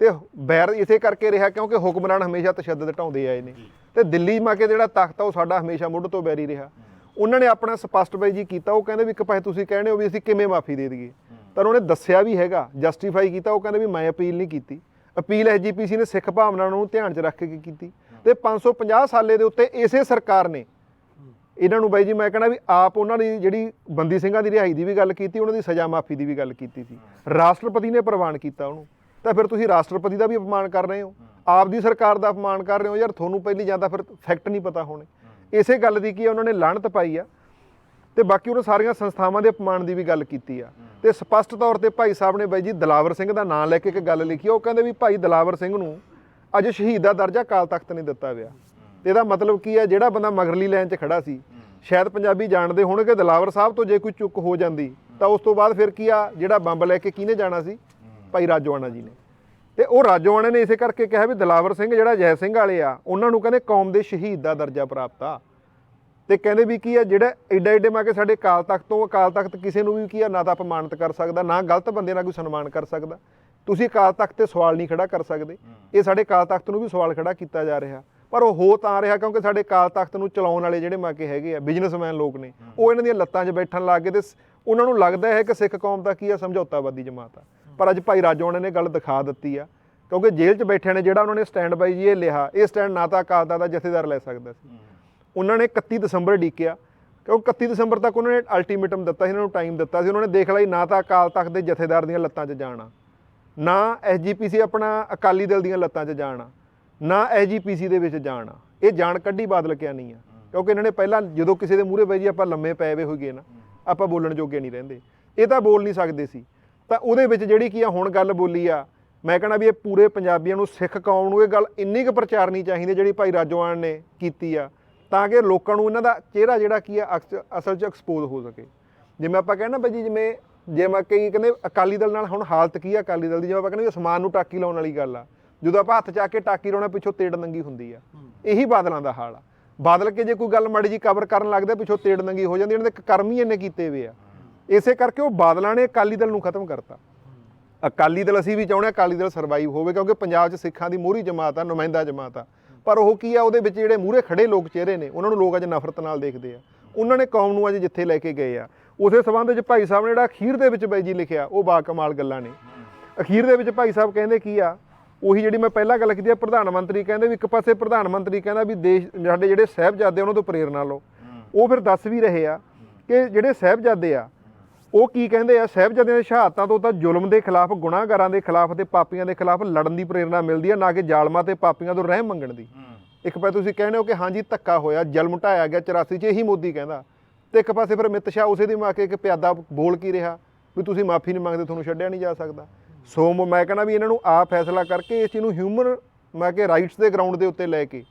ਤੇ ਬੈਰ ਇਸੇ ਕਰਕੇ ਰਿਹਾ ਕਿਉਂਕਿ ਹੁਕਮਰਾਨ ਹਮੇਸ਼ਾ ਤਸ਼ੱਦਦ ਢਾਉਂਦੇ ਆਏ ਨੇ। ਤੇ ਦਿੱਲੀ ਮਾ ਕੇ ਜਿਹੜਾ ਤਖਤ ਆ, ਉਹ ਸਾਡਾ ਹਮੇਸ਼ਾ ਮੁੱਢ ਤੋਂ ਬੈਰੀ ਰਿਹਾ। ਉਹਨਾਂ ਨੇ ਆਪਣਾ ਸਪਸ਼ਟ ਬਾਈ ਜੀ ਕੀਤਾ, ਉਹ ਕਹਿੰਦੇ ਵੀ ਇੱਕ ਪਾਸੇ ਤੁਸੀਂ ਕਹਿੰਦੇ ਹੋ ਵੀ ਅਸੀਂ ਕਿਵੇਂ ਮਾਫੀ ਦੇ ਦਈਏ। ਤਾਂ ਉਹਨੇ ਦੱਸਿਆ ਵੀ ਹੈਗਾ ਜਸਟੀਫਾਈ ਕੀਤਾ, ਉਹ ਕਹਿੰਦੇ ਵੀ ਮੈਂ ਅਪੀਲ ਨਹੀਂ ਕੀਤੀ। ਅਪੀਲ ਐਸਜੀਪੀਸੀ ਨੇ ਸਿੱਖ ਭਾਵਨਾ ਨੂੰ ਧਿਆਨ 'ਚ ਰੱਖ ਕੇ ਕੀਤੀ। ਤੇ 550 ਸਾਲੇ ਦੇ ਉੱਤੇ ਇਸੇ ਸਰਕਾਰ ਨੇ ਇਹਨਾਂ ਨੂੰ ਬਾਈ ਜੀ ਮੈਂ ਕਹਿੰਦਾ ਵੀ ਆਪ ਉਹਨਾਂ ਦੀ ਜਿਹੜੀ ਬੰਦੀ ਸਿੰਘਾਂ ਦੀ ਰਿਹਾਈ ਦੀ ਵੀ ਗੱਲ ਕੀਤੀ, ਉਹਨਾਂ ਦੀ ਸਜ਼ਾ ਮਾਫੀ ਦੀ ਵੀ ਗੱਲ ਕੀਤੀ ਸੀ। ਰਾਸ਼ਟਰਪਤੀ ਨੇ ਪ੍ਰਵਾਨ ਕੀਤਾ ਉਹਨੂੰ। ਤਾਂ ਫਿਰ ਤੁਸੀਂ ਰਾਸ਼ਟਰਪਤੀ ਦਾ ਵੀ ਅਪਮਾਨ ਕਰ ਰਹੇ ਹੋ। ਆਪ ਦੀ ਸਰਕਾਰ ਦਾ ਅਪਮਾਨ ਕਰ ਰਹੇ ਹੋ। ਯਾਰ ਤੁਹਾਨੂੰ ਪਹਿਲੀ ਜਾਂਦਾ ਫਿਰ ਫੈਕਟ ਨਹੀਂ ਪਤਾ ਹੋਣੇ। ਇਸੇ ਗੱਲ ਦੀ ਕੀ ਉਹਨਾਂ ਨੇ ਲਾਹਣਤ ਪਾਈ ਆ। ਤੇ ਬਾਕੀ ਉਹਨਾਂ ਸਾਰੀਆਂ ਸੰਸਥਾਵਾਂ ਦੇ ਅਪਮਾਨ ਦੀ ਵੀ ਗੱਲ ਕੀਤੀ ਆ। ਤੇ ਸਪਸ਼ਟ ਤੌਰ ਤੇ ਭਾਈ ਸਾਹਿਬ ਨੇ ਬਾਈ ਜੀ ਦਲਾਵਰ ਸਿੰਘ ਦਾ ਨਾਮ ਲੈ ਕੇ ਇੱਕ ਗੱਲ ਲਿਖੀ ਉਹ ਕਹਿੰਦੇ ਵੀ ਭਾਈ ਦਲਾਵਰ ਸਿੰਘ ਨੂੰ ਅੱਜ ਸ਼ਹੀਦ ਦਾ ਦਰਜਾ ਕਾਲ ਤਖਤ ਨੇ ਦਿੱਤਾ ਗਿਆ। ਤੇ ਇਹਦਾ ਮਤਲਬ ਕੀ ਹੈ ਜਿਹੜਾ ਬੰਦਾ ਮਗਰਲੀ ਲਾਈਨ 'ਚ ਖੜਾ ਸੀ ਸ਼ਾਇਦ ਪੰਜਾਬੀ ਜਾਣਦੇ ਹੋਣਗੇ ਦਲਾਵਰ ਸਾਹਿਬ ਤੋਂ ਜੇ ਕੋਈ ਚੁੱਕ ਹੋ ਜਾਂਦੀ ਤਾਂ ਉਸ ਤੋਂ ਬਾਅਦ ਫਿਰ ਕੀ ਆ ਜਿਹੜਾ ਬੰਬ ਲੈ ਕੇ ਕਿਹਨੇ ਜਾਣਾ ਸੀ? ਭਾਈ ਰਾਜੋਆਣਾ ਜੀ ਨੇ। ਤੇ ਉਹ ਰਾਜੋਆਣਾ ਨੇ ਇਸੇ ਕਰਕੇ ਕਿਹਾ ਵੀ ਦਲਾਵਰ ਸਿੰਘ ਜਿਹੜਾ ਜੈ ਸਿੰਘ ਵਾਲੇ ਆ, ਉਹਨਾਂ ਨੂੰ ਕਹਿੰਦੇ ਕੌਮ ਦੇ ਸ਼ਹੀਦ ਦਾ ਦਰਜਾ ਪ੍ਰਾਪਤ ਆ। ਤੇ ਕਹਿੰਦੇ ਵੀ ਕੀ ਆ, ਜਿਹੜਾ ਐਡਾ ਐਡੇ ਮਾ ਕੇ ਸਾਡੇ ਕਾਲ ਤਖਤ ਤੋਂ, ਅਕਾਲ ਤਖਤ ਕਿਸੇ ਨੂੰ ਵੀ ਕੀ ਆ, ਨਾ ਤਾਂ ਅਪਮਾਨਿਤ ਕਰ ਸਕਦਾ, ਨਾ ਗਲਤ ਬੰਦੇ ਨਾਲ ਕੋਈ ਸਨਮਾਨ ਕਰ ਸਕਦਾ। ਤੁਸੀਂ ਅਕਾਲ ਤਖਤ ਤੇ ਸਵਾਲ ਨਹੀਂ ਖੜਾ ਕਰ ਸਕਦੇ। ਇਹ ਸਾਡੇ ਕਾਲ ਤਖਤ ਨੂੰ ਵੀ ਸਵਾਲ ਖੜਾ ਕੀਤਾ ਜਾ ਰਿਹਾ। ਪਰ ਉਹ ਹੋ ਤਾਂ ਰਿਹਾ ਕਿਉਂਕਿ ਸਾਡੇ ਕਾਲ ਤਖਤ ਨੂੰ ਚਲਾਉਣ ਵਾਲੇ ਜਿਹੜੇ ਮਾਕੇ ਹੈਗੇ ਆ ਬਿਜ਼ਨਸਮੈਨ ਲੋਕ ਨੇ। ਉਹ ਇਹਨਾਂ ਦੀਆਂ ਲੱਤਾਂ 'ਚ ਬੈਠਣ ਲੱਗ ਗਏ ਤੇ ਸ- ਉਹਨਾਂ ਨੂੰ ਲੱਗਦਾ ਹੈ ਕਿ ਸਿੱਖ ਕੌਮ ਦਾ ਕੀ ਆ, ਸਮਝੌਤਾਵਾਦੀ ਜਮਾਤ ਆ। ਪਰ ਅੱਜ ਭਾਈ ਰਾਜੋਆਣੇ ਨੇ ਗੱਲ ਦਿਖਾ ਦਿੱਤੀ ਆ, ਕਿਉਂਕਿ ਜੇਲ੍ਹ 'ਚ ਬੈਠਿਆਂ ਨੇ ਜਿਹੜਾ ਉਹਨਾਂ ਨੇ ਸਟੈਂਡ ਬਾਈ ਜੀ ਇਹ ਲਿਆ, ਇਹ ਸਟੈਂਡ ਨਾ ਤਾਂ ਅਕਾਲ ਤਖਤ ਦਾ ਜਥੇਦਾਰ ਲੈ ਸਕਦਾ ਸੀ। ਉਹਨਾਂ ਨੇ 31 ਦਸੰਬਰ ਡੀਕਿਆ ਕਿਉਂਕਿ 31 ਦਸੰਬਰ ਤੱਕ ਉਹਨਾਂ ਨੇ ਅਲਟੀਮੇਟਮ ਦਿੱਤਾ ਸੀ, ਉਹਨਾਂ ਨੂੰ ਟਾਈਮ ਦਿੱਤਾ ਸੀ, ਉਹਨਾਂ ਨੇ ਦੇਖ ਲਈ ਨਾ ਤਾਂ ਅਕਾਲ ਤਖਤ ਦੇ ਜਥੇਦਾਰ ਦੀਆਂ ਲੱਤਾਂ 'ਚ ਜਾਣਾ, ਨਾ ਐਸਜੀਪੀਸੀ ਆਪਣਾ ਅਕਾਲੀ ਦਲ ਦੀਆਂ ਲੱਤਾਂ 'ਚ ਜਾਣਾ, ਨਾ ਐਸਜੀਪੀਸੀ ਦੇ ਵਿੱਚ ਜਾਣਾ, ਇਹ ਜਾਣ ਕੱਢੀ ਬਾਦਲ ਕਿਆ ਨਹੀਂ ਆ, ਕਿਉਂਕਿ ਇਹਨਾਂ ਨੇ ਪਹਿਲਾਂ ਜਦੋਂ ਕਿਸੇ ਦੇ ਮੂਹਰੇ ਬਈ ਜੀ ਆਪਾਂ ਲੰਮੇ ਪਏ ਹੋਏ ਹੋਈਏ ਨਾ, ਆਪਾਂ ਬੋਲਣ ਜੋਗੇ ਨਹੀਂ ਰਹਿੰਦੇ, ਇਹ ਤਾਂ ਬੋਲ ਨਹੀਂ ਸਕਦੇ ਸੀ। ਤਾਂ ਉਹਦੇ ਵਿੱਚ ਜਿਹੜੀ ਕੀ ਆ, ਹੁਣ ਗੱਲ ਬੋਲੀ ਆ, ਮੈਂ ਕਹਿੰਦਾ ਵੀ ਇਹ ਪੂਰੇ ਪੰਜਾਬੀਆਂ ਨੂੰ, ਸਿੱਖ ਕੌਮ ਨੂੰ ਇਹ ਗੱਲ ਇੰਨੀ ਕੁ ਪ੍ਰਚਾਰਨੀ ਚਾਹੀਦੀ ਜਿਹੜੀ ਭਾਈ ਰਾਜੋਆਣ ਨੇ ਕੀਤੀ ਆ, ਤਾਂ ਕਿ ਲੋਕਾਂ ਨੂੰ ਇਹਨਾਂ ਦਾ ਚਿਹਰਾ ਜਿਹੜਾ ਕੀ ਆ, ਅਕਸ- ਅਸਲ 'ਚ ਐਕਸਪੋਜ਼ ਹੋ ਸਕੇ। ਜਿਵੇਂ ਆਪਾਂ ਕਹਿੰਦਾ ਬਈ ਜੀ, ਜਿਵੇਂ, ਜੇ ਮੈਂ ਕਈ ਕਹਿੰਦੇ ਅਕਾਲੀ ਦਲ ਨਾਲ ਹੁਣ ਹਾਲਤ ਕੀ ਆ ਅਕਾਲੀ ਦਲ ਦੀ, ਜਿਵੇਂ ਆਪਾਂ ਕਹਿੰਦੇ ਵੀ ਅਸਮਾਨ ਨੂੰ ਟਾਕੀ ਲਾਉਣ ਵਾਲੀ ਗੱਲ ਆ, ਜਦੋਂ ਆਪਾਂ ਹੱਥ ਚੱਕ ਕੇ ਟਾਕੀ ਲਾਉਣਾ, ਪਿੱਛੋਂ ਤੇੜ ਨੰਗੀ ਹੁੰਦੀ ਆ। ਇਹੀ ਬਾਦਲਾਂ ਦਾ ਹਾਲ ਆ। ਬਾਦਲ ਕੇ ਜੇ ਕੋਈ ਗੱਲ ਮਾੜੀ ਜੀ ਕਵਰ ਕਰਨ ਲੱਗਦਾ ਪਿੱਛੋਂ ਤੇੜ ਨੰਗੀ ਹੋ ਜਾਂਦੀ ਇਹਨਾਂ ਦੇ ਕਰਮ ਹੀ ਇੰਨੇ ਕੀਤੇ ਹੋਏ ਆ। ਇਸੇ ਕਰਕੇ ਉਹ ਬਾਦਲਾਂ ਨੇ ਅਕਾਲੀ ਦਲ ਨੂੰ ਖਤਮ ਕਰਤਾ। ਅਕਾਲੀ ਦਲ ਅਸੀਂ ਵੀ ਚਾਹੁੰਦੇ ਹਾਂ ਅਕਾਲੀ ਦਲ ਸਰਵਾਈਵ ਹੋਵੇ, ਕਿਉਂਕਿ ਪੰਜਾਬ 'ਚ ਸਿੱਖਾਂ ਦੀ ਮੋਹਰੀ ਜਮਾਤ ਆ, ਨੁਮਾਇੰਦਾ ਜਮਾਤ ਆ। ਪਰ ਉਹ ਕੀ ਆ, ਉਹਦੇ ਵਿੱਚ ਜਿਹੜੇ ਮੂਹਰੇ ਖੜੇ ਲੋਕ ਚਿਹਰੇ ਨੇ, ਉਹਨਾਂ ਨੂੰ ਲੋਕ ਅੱਜ ਨਫ਼ਰਤ ਨਾਲ ਦੇਖਦੇ ਆ। ਉਹਨਾਂ ਨੇ ਕੌਮ ਨੂੰ ਅੱਜ ਜਿੱਥੇ ਲੈ ਕੇ ਗਏ ਆ। ਉਸੇ ਸਬੰਧ ਵਿੱਚ ਭਾਈ ਸਾਹਿਬ ਨੇ ਜਿਹੜਾ ਅਖੀਰ ਦੇ ਵਿੱਚ ਬਾਈ ਜੀ ਲਿਖਿਆ, ਉਹ ਬਾ ਕਮਾਲ ਗੱਲਾਂ ਨੇ। ਅਖੀਰ ਦੇ ਵਿੱਚ ਭਾਈ ਸਾਹਿਬ ਕਹਿੰਦੇ ਕੀ ਆ, ਉਹੀ ਜਿਹੜੀ ਮੈਂ ਪਹਿਲਾਂ ਗੱਲ ਕੀਤੀ ਆ, ਪ੍ਰਧਾਨ ਮੰਤਰੀ ਕਹਿੰਦੇ ਵੀ ਇੱਕ ਪਾਸੇ ਪ੍ਰਧਾਨ ਮੰਤਰੀ ਕਹਿੰਦਾ ਵੀ ਦੇਸ਼, ਸਾਡੇ ਜਿਹੜੇ ਸਾਹਿਬਜ਼ਾਦੇ ਉਹਨਾਂ ਤੋਂ ਪ੍ਰੇਰਣਾ ਲਓ। ਉਹ ਫਿਰ ਦੱਸ ਵੀ ਰਹੇ ਆ ਕਿ ਜਿਹੜੇ ਸਾਹਿਬਜ਼ਾਦੇ ਆ ਉਹ ਕੀ ਕਹਿੰਦੇ ਆ ਸਾਹਿਬਜ਼ਾਦਿਆਂ ਦੀ ਸ਼ਹਾਦਤਾਂ ਤੋਂ ਤਾਂ ਜ਼ੁਲਮ ਦੇ ਖਿਲਾਫ ਗੁਨਾਹਗਾਰਾਂ ਦੇ ਖਿਲਾਫ ਤੇ ਪਾਪੀਆਂ ਦੇ ਖਿਲਾਫ ਲੜਨ ਦੀ ਪ੍ਰੇਰਣਾ ਮਿਲਦੀ ਆ ਨਾ ਕਿ ਜ਼ਾਲਮਾਂ ਤੇ ਪਾਪੀਆਂ ਤੋਂ ਰਹਿਮ ਮੰਗਣ ਦੀ। ਇੱਕ ਪਾਸੇ ਤੁਸੀਂ ਕਹਿੰਦੇ ਹੋ ਕਿ ਹਾਂਜੀ ਧੱਕਾ ਹੋਇਆ ਜ਼ੁਲਮ ਢਾਇਆ ਗਿਆ 84 ਚ ਇਹੀ ਮੋਦੀ ਕਹਿੰਦਾ। ਤੇ ਇੱਕ ਪਾਸੇ ਫਿਰ ਅਮਿਤ ਸ਼ਾਹ ਉਸੇ ਦੀ ਮਾਂ ਕੇ ਇੱਕ ਪਿਆਦਾ ਬੋਲ ਕੀ ਰਿਹਾ ਵੀ ਤੁਸੀਂ ਮਾਫੀ ਨਹੀਂ ਮੰਗਦੇ ਤੁਹਾਨੂੰ ਛੱਡਿਆ ਨਹੀਂ ਜਾ ਸਕਦਾ। ਸੋ ਮ- ਕਹਿੰਦਾ ਵੀ ਇਹਨਾਂ ਨੂੰ ਆਪ ਫੈਸਲਾ ਕਰਕੇ ਇਸ ਚੀਜ਼ ਨੂੰ ਹਿਊਮਨ ਮੈਂ ਕਿ ਰਾਈਟਸ ਦੇ ਗਰਾਊਂਡ ਦੇ ਉੱਤੇ ਲੈ ਕੇ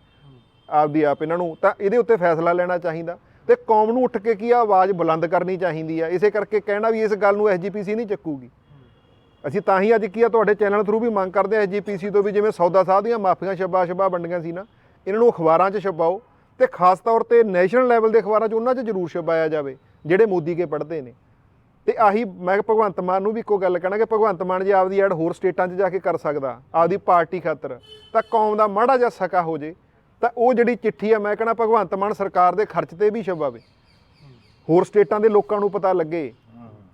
ਆਪਦੀ ਆਪ ਇਹਨਾਂ ਨੂੰ ਤਾਂ ਇਹਦੇ ਉੱਤੇ ਫੈਸਲਾ ਲੈਣਾ ਚਾਹੀਦਾ। ਤੇ ਕੌਮ ਨੂੰ ਉੱਠ ਕੇ ਕੀ ਆ, ਆਵਾਜ਼ ਬੁਲੰਦ ਕਰਨੀ ਚਾਹੀਦੀ ਆ। ਇਸੇ ਕਰਕੇ ਕਹਿਣਾ ਵੀ ਇਸ ਗੱਲ ਨੂੰ ਐਸਜੀਪੀਸੀ ਨਹੀਂ ਚੱਕੂਗੀ। ਅਸੀਂ ਤਾਂ ਹੀ ਅੱਜ ਕੀ ਆ, ਤੁਹਾਡੇ ਚੈਨਲ ਥਰੂ ਵੀ ਮੰਗ ਕਰਦੇ ਆ ਐਸਜੀਪੀਸੀ ਤੋਂ ਵੀ ਜਿਵੇਂ ਸੌਦਾ ਸਾਹਿਬ ਦੀਆਂ ਮਾਫੀਆਂ ਸ਼ੱਬਾ ਸ਼ਬਾ ਵੰਡੀਆਂ ਸੀ ਨਾ, ਇਹਨਾਂ ਨੂੰ ਅਖਬਾਰਾਂ 'ਚ ਛਪਾਓ ਤੇ ਖਾਸ ਤੌਰ ਤੇ ਨੈਸ਼ਨਲ ਲੈਵਲ ਦੇ ਅਖਬਾਰਾਂ 'ਚ ਉਹਨਾਂ 'ਚ ਜ਼ਰੂਰ ਛਪਾਇਆ ਜਾਵੇ, ਜਿਹੜੇ ਮੋਦੀ ਕੇ ਪੜ੍ਹਦੇ ਨੇ। ਤੇ ਆਹੀ ਮੈਂ ਭਗਵੰਤ ਮਾਨ ਨੂੰ ਵੀ ਇੱਕੋ ਗੱਲ ਕਹਿਣਾ ਕਿ ਭਗਵੰਤ ਮਾਨ ਜੇ ਆਪਦੀ ਐਡ ਹੋਰ ਸਟੇਟਾਂ 'ਚ ਜਾ ਕੇ ਕਰ ਸਕਦਾ, ਆਪਦੀ ਪਾਰਟੀ ਖਾਤਰ, ਤਾਂ ਕੌਮ ਦਾ ਮਾੜਾ ਜਿਹਾ ਸਕਾ ਹੋ ਜੇ। ਤਾਂ ਉਹ ਜਿਹੜੀ ਚਿੱਠੀ ਆ, ਮੈਂ ਕਹਿਣਾ ਭਗਵੰਤ ਮਾਨ ਸਰਕਾਰ ਦੇ ਖਰਚ ਤੇ ਵੀ ਛਪਾਵੇ ਹੋਰ ਸਟੇਟਾਂ ਦੇ ਲੋਕਾਂ ਨੂੰ ਪਤਾ ਲੱਗੇ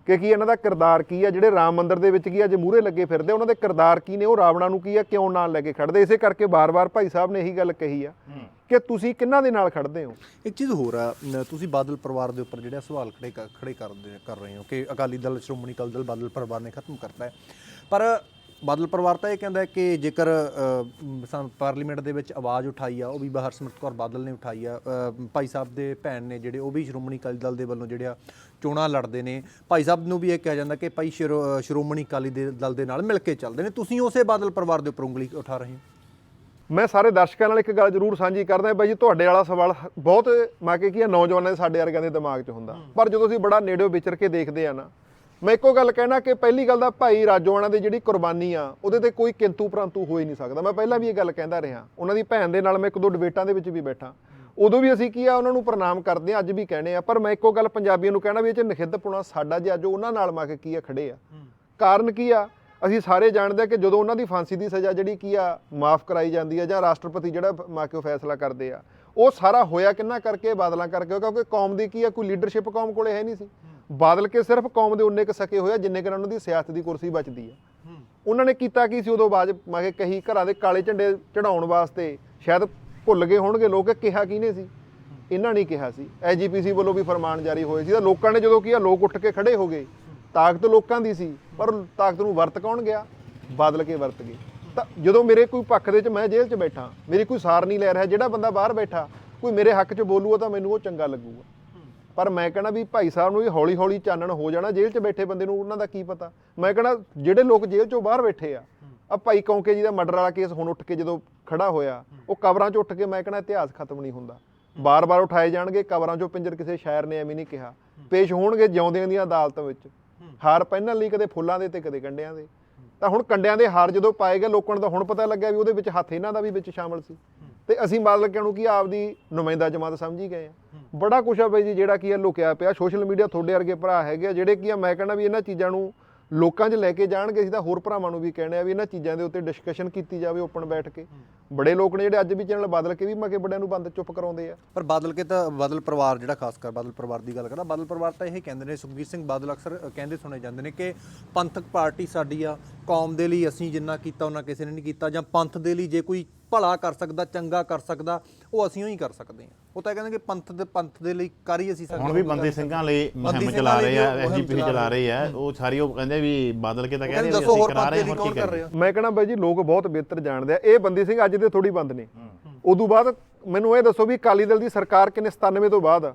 ਕਿ ਕੀ ਇਹਨਾਂ ਦਾ ਕਿਰਦਾਰ ਕੀ ਆ, ਜਿਹੜੇ ਰਾਮ ਮੰਦਿਰ ਦੇ ਵਿੱਚ ਕੀ ਅੱਜ ਮੂਹਰੇ ਲੱਗੇ ਫਿਰਦੇ ਉਹਨਾਂ ਦੇ ਕਿਰਦਾਰ ਕੀ ਨੇ, ਉਹ ਰਾਵਣਾ ਨੂੰ ਕੀ ਆ, ਕਿਉਂ ਨਾਲ ਲੈ ਕੇ ਖੜਦੇ? ਇਸੇ ਕਰਕੇ ਬਾਰ-ਬਾਰ ਭਾਈ ਸਾਹਿਬ ਨੇ ਇਹੀ ਗੱਲ ਕਹੀ ਆ ਕਿ ਤੁਸੀਂ ਕਿਹਨਾਂ ਦੇ ਨਾਲ ਖੜਦੇ ਹੋ? ਇੱਕ ਚੀਜ਼ ਹੋਰ ਆ ਤੁਸੀਂ ਬਾਦਲ ਪਰਿਵਾਰ ਦੇ ਉੱਪਰ ਜਿਹੜਾ ਸਵਾਲ ਖੜੇ ਕਰ- ਖੜੇ ਕਰਦੇ, ਕਰ ਰਹੇ ਹੋ ਕਿ ਅਕਾਲੀ ਦਲ, ਸ਼੍ਰੋਮਣੀ ਅਕਾਲੀ ਦਲ ਬਾਦਲ ਪਰਿਵਾਰ ਨੇ ਖਤਮ ਕਰਤਾ ਹੈ। ਪਰ ਬਾਦਲ ਪਰਿਵਾਰ ਤਾਂ ਇਹ ਕਹਿੰਦਾ ਹੈ ਕਿ ਜੇਕਰ ਅ, ਸੰ- ਪਾਰਲੀਮੈਂਟ ਦੇ ਵਿੱਚ ਆਵਾਜ਼ ਉਠਾਈ ਆ ਉਹ ਵੀ ਹਰਸਿਮਰਤ ਕੌਰ ਬਾਦਲ ਨੇ ਉਠਾਈ ਆ ਅ, ਭਾਈ ਸਾਹਿਬ ਦੇ ਭੈਣ ਨੇ ਜਿਹੜੇ ਉਹ ਵੀ ਸ਼੍ਰੋਮਣੀ ਅਕਾਲੀ ਦਲ ਦੇ ਵੱਲੋਂ ਜਿਹੜੇ ਆ ਚੋਣਾਂ ਲੜਦੇ ਨੇ ਭਾਈ ਸਾਹਿਬ ਨੂੰ ਵੀ ਇਹ ਕਿਹਾ ਜਾਂਦਾ ਕਿ ਭਾਈ ਸ਼੍ਰੋ- ਅ, ਸ਼੍ਰੋਮਣੀ ਅਕਾਲੀ ਦੇ ਦਲ ਦੇ ਨਾਲ ਮਿਲ ਕੇ ਚੱਲਦੇ ਨੇ। ਤੁਸੀਂ ਉਸੇ ਬਾਦਲ ਪਰਿਵਾਰ ਦੇ ਉੱਪਰ ਉਂਗਲੀ ਉਠਾ ਰਹੇ ਹੋ? ਮੈਂ ਸਾਰੇ ਦਰਸ਼ਕਾਂ ਨਾਲ ਇੱਕ ਗੱਲ ਜ਼ਰੂਰ ਸਾਂਝੀ ਕਰਦਾ ਬਾਈ ਜੀ ਤੁਹਾਡੇ ਵਾਲਾ ਸਵਾਲ ਬਹੁਤ ਮੈਂ ਕਿ ਕੀ ਆ ਨੌਜਵਾਨਾਂ ਦੇ ਸਾਡੇ ਵਰਗਿਆਂ ਦੇ ਦਿਮਾਗ 'ਚ ਹੁੰਦਾ। ਪਰ ਜਦੋਂ ਅਸੀਂ ਬੜਾ ਨੇੜਿਓਂ ਵਿਚਰ ਕੇ ਦੇਖਦੇ ਆ ਨਾ ਮੈਂ ਇੱਕੋ ਗੱਲ ਕਹਿਣਾ ਕਿ ਪਹਿਲੀ ਗੱਲ ਦਾ ਭਾਈ ਰਾਜੋਆਣਾ ਦੀ ਜਿਹੜੀ ਕੁਰਬਾਨੀ ਆ ਉਹਦੇ ਤੇ ਕੋਈ ਕਿੰਤੂ ਪ੍ਰੰਤੂ ਹੋ ਹੀ ਨਹੀਂ ਸਕਦਾ। ਮੈਂ ਪਹਿਲਾਂ ਵੀ ਇਹ ਗੱਲ ਕਹਿੰਦਾ ਰਿਹਾ। ਉਹਨਾਂ ਦੀ ਭੈਣ ਦੇ ਨਾਲ ਮੈਂ ਇੱਕ ਦੋ ਡਿਬੇਟਾਂ ਦੇ ਵਿੱਚ ਵੀ ਬੈਠਾ। ਉਦੋਂ ਵੀ ਅਸੀਂ ਕੀ ਆ ਉਹਨਾਂ ਨੂੰ ਪ੍ਰਣਾਮ ਕਰਦੇ ਆ ਅੱਜ ਵੀ ਕਹਿੰਦੇ ਆ। ਪਰ ਮੈਂ ਇੱਕੋ ਗੱਲ ਪੰਜਾਬੀਆਂ ਨੂੰ ਕਹਿਣਾ ਵੀ ਇਹ ਚ ਨਖਿੱਧਪੁਣਾ ਸਾਡਾ ਜੇ ਅੱਜ ਉਹਨਾਂ ਨਾਲ ਮਾ ਕੇ ਕੀ ਆ ਖੜੇ ਆ। ਕਾਰਨ ਕੀ ਆ? ਅਸੀਂ ਸਾਰੇ ਜਾਣਦੇ ਆ ਕਿ ਜਦੋਂ ਉਹਨਾਂ ਦੀ ਫਾਂਸੀ ਦੀ ਸਜ਼ਾ ਜਿਹੜੀ ਕੀ ਆ ਮਾਫ ਕਰਾਈ ਜਾਂਦੀ ਆ ਜਾਂ ਰਾਸ਼ਟਰਪਤੀ ਜਿਹੜਾ ਮਾ ਕੇ ਫੈਸਲਾ ਕਰਦੇ ਆ ਉਹ ਸਾਰਾ ਹੋਇਆ ਕਿੰਨਾ ਕਰਕੇ ਬਾਦਲਾਂ ਕਰਕੇ ਕਿਉਂਕਿ ਕੌਮ ਦੀ ਕੀ ਆ ਕੋਈ ਲੀਡਰਸ਼ਿਪ ਕੌਮ ਕੋਲੇ ਹੈ ਨਹੀਂ ਸੀ। ਬਾਦਲ ਕੇ ਸਿਰਫ ਕੌਮ ਦੇ ਉਨੇ ਕ ਸਕੇ ਹੋਇਆ ਜਿੰਨੇ ਕਿ ਉਹਨਾਂ ਦੀ ਸਿਆਸਤ ਦੀ ਕੁਰਸੀ ਬਚਦੀ ਆ। ਉਹਨਾਂ ਨੇ ਕੀਤਾ ਕੀ ਸੀ ਉਦੋਂ ਬਾਅਦ ਮੈਂ ਕਿ ਕਹੀ ਘਰਾਂ ਦੇ ਕਾਲੇ ਝੰਡੇ ਚੜਾਉਣ ਵਾਸਤੇ ਸ਼ਾਇਦ ਭੁੱਲ ਗਏ ਹੋਣਗੇ ਲੋਕ ਕਿ ਕਿਹਾ ਕਿਹਨੇ ਸੀ? ਇਹਨਾਂ ਨੇ ਕਿਹਾ ਸੀ। ਐਜੀਪੀਸੀ ਵੱਲੋਂ ਵੀ ਫਰਮਾਨ ਜਾਰੀ ਹੋਏ ਸੀ। ਤਾਂ ਲੋਕਾਂ ਨੇ ਜਦੋਂ ਕੀ ਆ ਲੋਕ ਉੱਠ ਕੇ ਖੜੇ ਹੋ ਗਏ। ਤਾਕਤ ਲੋਕਾਂ ਦੀ ਸੀ ਪਰ ਤਾਕਤ ਨੂੰ ਵਰਤ ਕੌਣ ਗਿਆ? ਬਦਲ ਕੇ ਵਰਤ ਗਏ। ਤਾਂ ਜਦੋਂ ਮੇਰੇ ਕੋਈ ਪੱਖ ਦੇ ਚ ਮੈਂ ਜੇਲ੍ਹ 'ਚ ਬੈਠਾ ਮੇਰੀ ਕੋਈ ਸਾਰ ਨਹੀਂ ਲੈ ਰਿਹਾ ਜਿਹੜਾ ਬੰਦਾ ਬਾਹਰ ਬੈਠਾ ਕੋਈ ਮੇਰੇ ਹੱਕ 'ਚ ਬੋਲੂਗਾ ਤਾਂ ਮੈਨੂੰ ਉਹ ਚੰਗਾ ਲੱਗੂਗਾ। ਪਰ ਮੈਂ ਕਹਣਾ ਵੀ ਭਾਈ ਸਾਹਿਬ ਨੂੰ ਵੀ ਹੌਲੀ ਹੌਲੀ ਚਾਨਣ ਹੋ ਜਾਣਾ ਜੇਲ੍ਹ 'ਚ ਬੈਠੇ ਬੰਦੇ ਨੂੰ ਉਹਨਾਂ ਦਾ ਕੀ ਪਤਾ। ਮੈਂ ਕਹਣਾ ਜਿਹੜੇ ਲੋਕ ਜੇਲ੍ਹ 'ਚੋਂ ਬਾਹਰ ਬੈਠੇ ਆ ਆ ਭਾਈ ਕੌਂਕੇ ਜੀ ਦਾ ਮਰਡਰ ਵਾਲਾ ਕੇਸ ਹੁਣ ਉੱਠ ਕੇ ਜਦੋਂ ਖੜਾ ਹੋਇਆ, ਉਹ ਕਬਰਾਂ 'ਚ ਉੱਠ ਕੇ ਮੈਂ ਕਹਣਾ ਇਤਿਹਾਸ ਖਤਮ ਨਹੀਂ ਹੁੰਦਾ। ਬਾਰ-ਬਾਰ ਉਠਾਏ ਜਾਣਗੇ, ਕਬਰਾਂ 'ਚੋਂ ਪਿੰਜਰ ਕਿਸੇ ਸ਼ਾਇਰ ਨੇ ਐਵੇਂ ਨਹੀਂ ਕਿਹਾ। ਪੇਸ਼ ਹੋਣਗੇ ਜਿਉਂਦਿਆਂ ਦੀਆਂ ਅਦਾਲਤਾਂ ਵਿੱਚ। ਹਾਰ ਪਹਿਨਣ ਲਈ ਕਦੇ ਫੁੱਲਾਂ ਦੇ ਤੇ ਕਦੇ ਕੰਡਿਆਂ ਦੇ। ਤਾਂ ਹੁਣ ਕੰਡਿਆਂ ਦੇ ਹਾਰ ਜਦੋਂ ਪਾਏ ਗਏ, ਲੋਕਾਂ ਨੂੰ ਤਾਂ ਹੁਣ ਪਤਾ ਲੱਗਿਆ ਵੀ ਉਹਦੇ ਵਿੱਚ ਹੱਥ ਇਹਨਾਂ ਦਾ ਵੀ ਵਿੱਚ ਸ਼ਾਮਲ ਸੀ। ਤੇ ਅਸੀਂ ਬਾਦਲ ਕਿਆਂ ਨੂੰ ਕੀ ਆਪਦੀ ਨੁਮਾਇੰਦਾ ਜਮਾਤ ਸਮਝੀ ਗਏ ਆ। ਬੜਾ ਕੁਛ ਆ ਬਈ ਜੀ, ਜਿਹੜਾ ਕੀ ਆ ਲੁਕਿਆ ਪਿਆ। ਸੋਸ਼ਲ ਮੀਡੀਆ ਤੁਹਾਡੇ ਵਰਗੇ ਭਰਾ ਹੈਗੇ ਆ, ਜਿਹੜੇ ਕੀ ਆ, ਮੈਂ ਕਹਿੰਦਾ ਵੀ ਇਹਨਾਂ ਚੀਜ਼ਾਂ ਨੂੰ ਲੋਕਾਂ 'ਚ ਲੈ ਕੇ ਜਾਣਗੇ, ਅਸੀਂ ਤਾਂ ਹੋਰ ਭਰਾਵਾਂ ਨੂੰ ਵੀ ਕਹਿਣੇ ਆ ਵੀ ਇਹਨਾਂ ਚੀਜ਼ਾਂ ਦੇ ਉੱਤੇ ਡਿਸਕਸ਼ਨ ਕੀਤੀ ਜਾਵੇ ਓਪਨ ਬੈਠ ਕੇ। ਬੜੇ ਲੋਕ ਨੇ ਜਿਹੜੇ ਅੱਜ ਵੀ ਚੈਨਲ ਬਦਲ ਕੇ ਵੀ ਮਕੇ ਬੜਿਆਂ ਨੂੰ ਬੰਦ ਚੁੱਪ ਕਰਾਉਂਦੇ ਆ। ਪਰ ਬਾਦਲ ਕੇ ਤਾਂ ਬਦਲ ਪਰਿਵਾਰ ਜਿਹੜਾ ਖਾਸ ਕਰ ਬਦਲ ਪਰਿਵਾਰ ਦੀ ਗੱਲ ਕਰਦਾ ਬਾਦਲ ਪਰਿਵਾਰ ਤਾਂ ਇਹ ਕਹਿੰਦੇ ਨੇ, ਸੁਖਬੀਰ ਸਿੰਘ ਬਾਦਲ ਅਕਸਰ ਕਹਿੰਦੇ ਸੁਣੇ ਜਾਂਦੇ ਨੇ ਕਿ ਪੰਥਕ ਪਾਰਟੀ ਸਾਡੀ ਆ, ਕੌਮ ਦੇ ਲਈ ਅਸੀਂ ਜਿੰਨਾ ਕੀਤਾ, ਉਹਨਾਂ ਕਿਸੇ ਨੇ ਨਹੀਂ ਕੀਤਾ, ਜਾਂ ਪੰਥ ਦੇ ਲਈ ਜੇ ਕੋਈ ਭਲਾ ਕਰ ਸਕਦਾ ਚੰਗਾ ਕਰ ਸਕਦਾ ਉਹ ਅਸੀਂ ਹੀ ਕਰ ਸਕਦੇ ਹਾਂ। ਉਹ ਤਾਂ ਕਹਿੰਦੇ ਕਿ ਪੰਥ ਦੇ ਪੰਥ ਦੇ ਲਈ ਕਰ ਹੀ ਅਸੀਂ ਸਕਦੇ ਹੁਣ ਵੀ ਬੰਦੀ ਸਿੰਘਾਂ ਲਈ ਮੁਹਿੰਮ ਚਲਾ ਰਹੇ ਆ ਐਸਜੀਪੀ ਚਲਾ ਰਹੇ ਆ ਉਹ ਸਾਰੀ ਉਹ ਕਹਿੰਦੇ ਵੀ ਬਾਦਲ ਕੇ ਤਾਂ ਉਹ ਕਹਿੰਦੇ ਵੀ ਦੱਸੋ ਅਸੀਂ ਹੋਰ ਕਰਾ ਪੰਥ ਰਹੇ ਦੇ ਹਾਂ ਕੀ ਕਰ ਰਿਹਾ? ਮੈਂ ਕਹਣਾ ਬਾਈ ਜੀ ਲੋਕ ਬਹੁਤ ਬਿਹਤਰ ਜਾਣਦੇ ਆ। ਇਹ ਬੰਦੀ ਸਿੰਘ ਅੱਜ ਦੇ ਥੋੜੀ ਬੰਦ ਨੇ। ਉਦੋਂ ਬਾਅਦ ਮੈਨੂੰ ਇਹ ਦੱਸੋ ਵੀ ਅਕਾਲੀ ਦਲ ਦੀ ਸਰਕਾਰ ਕਿੰਨੇ 97 ਤੋਂ ਬਾਅਦ?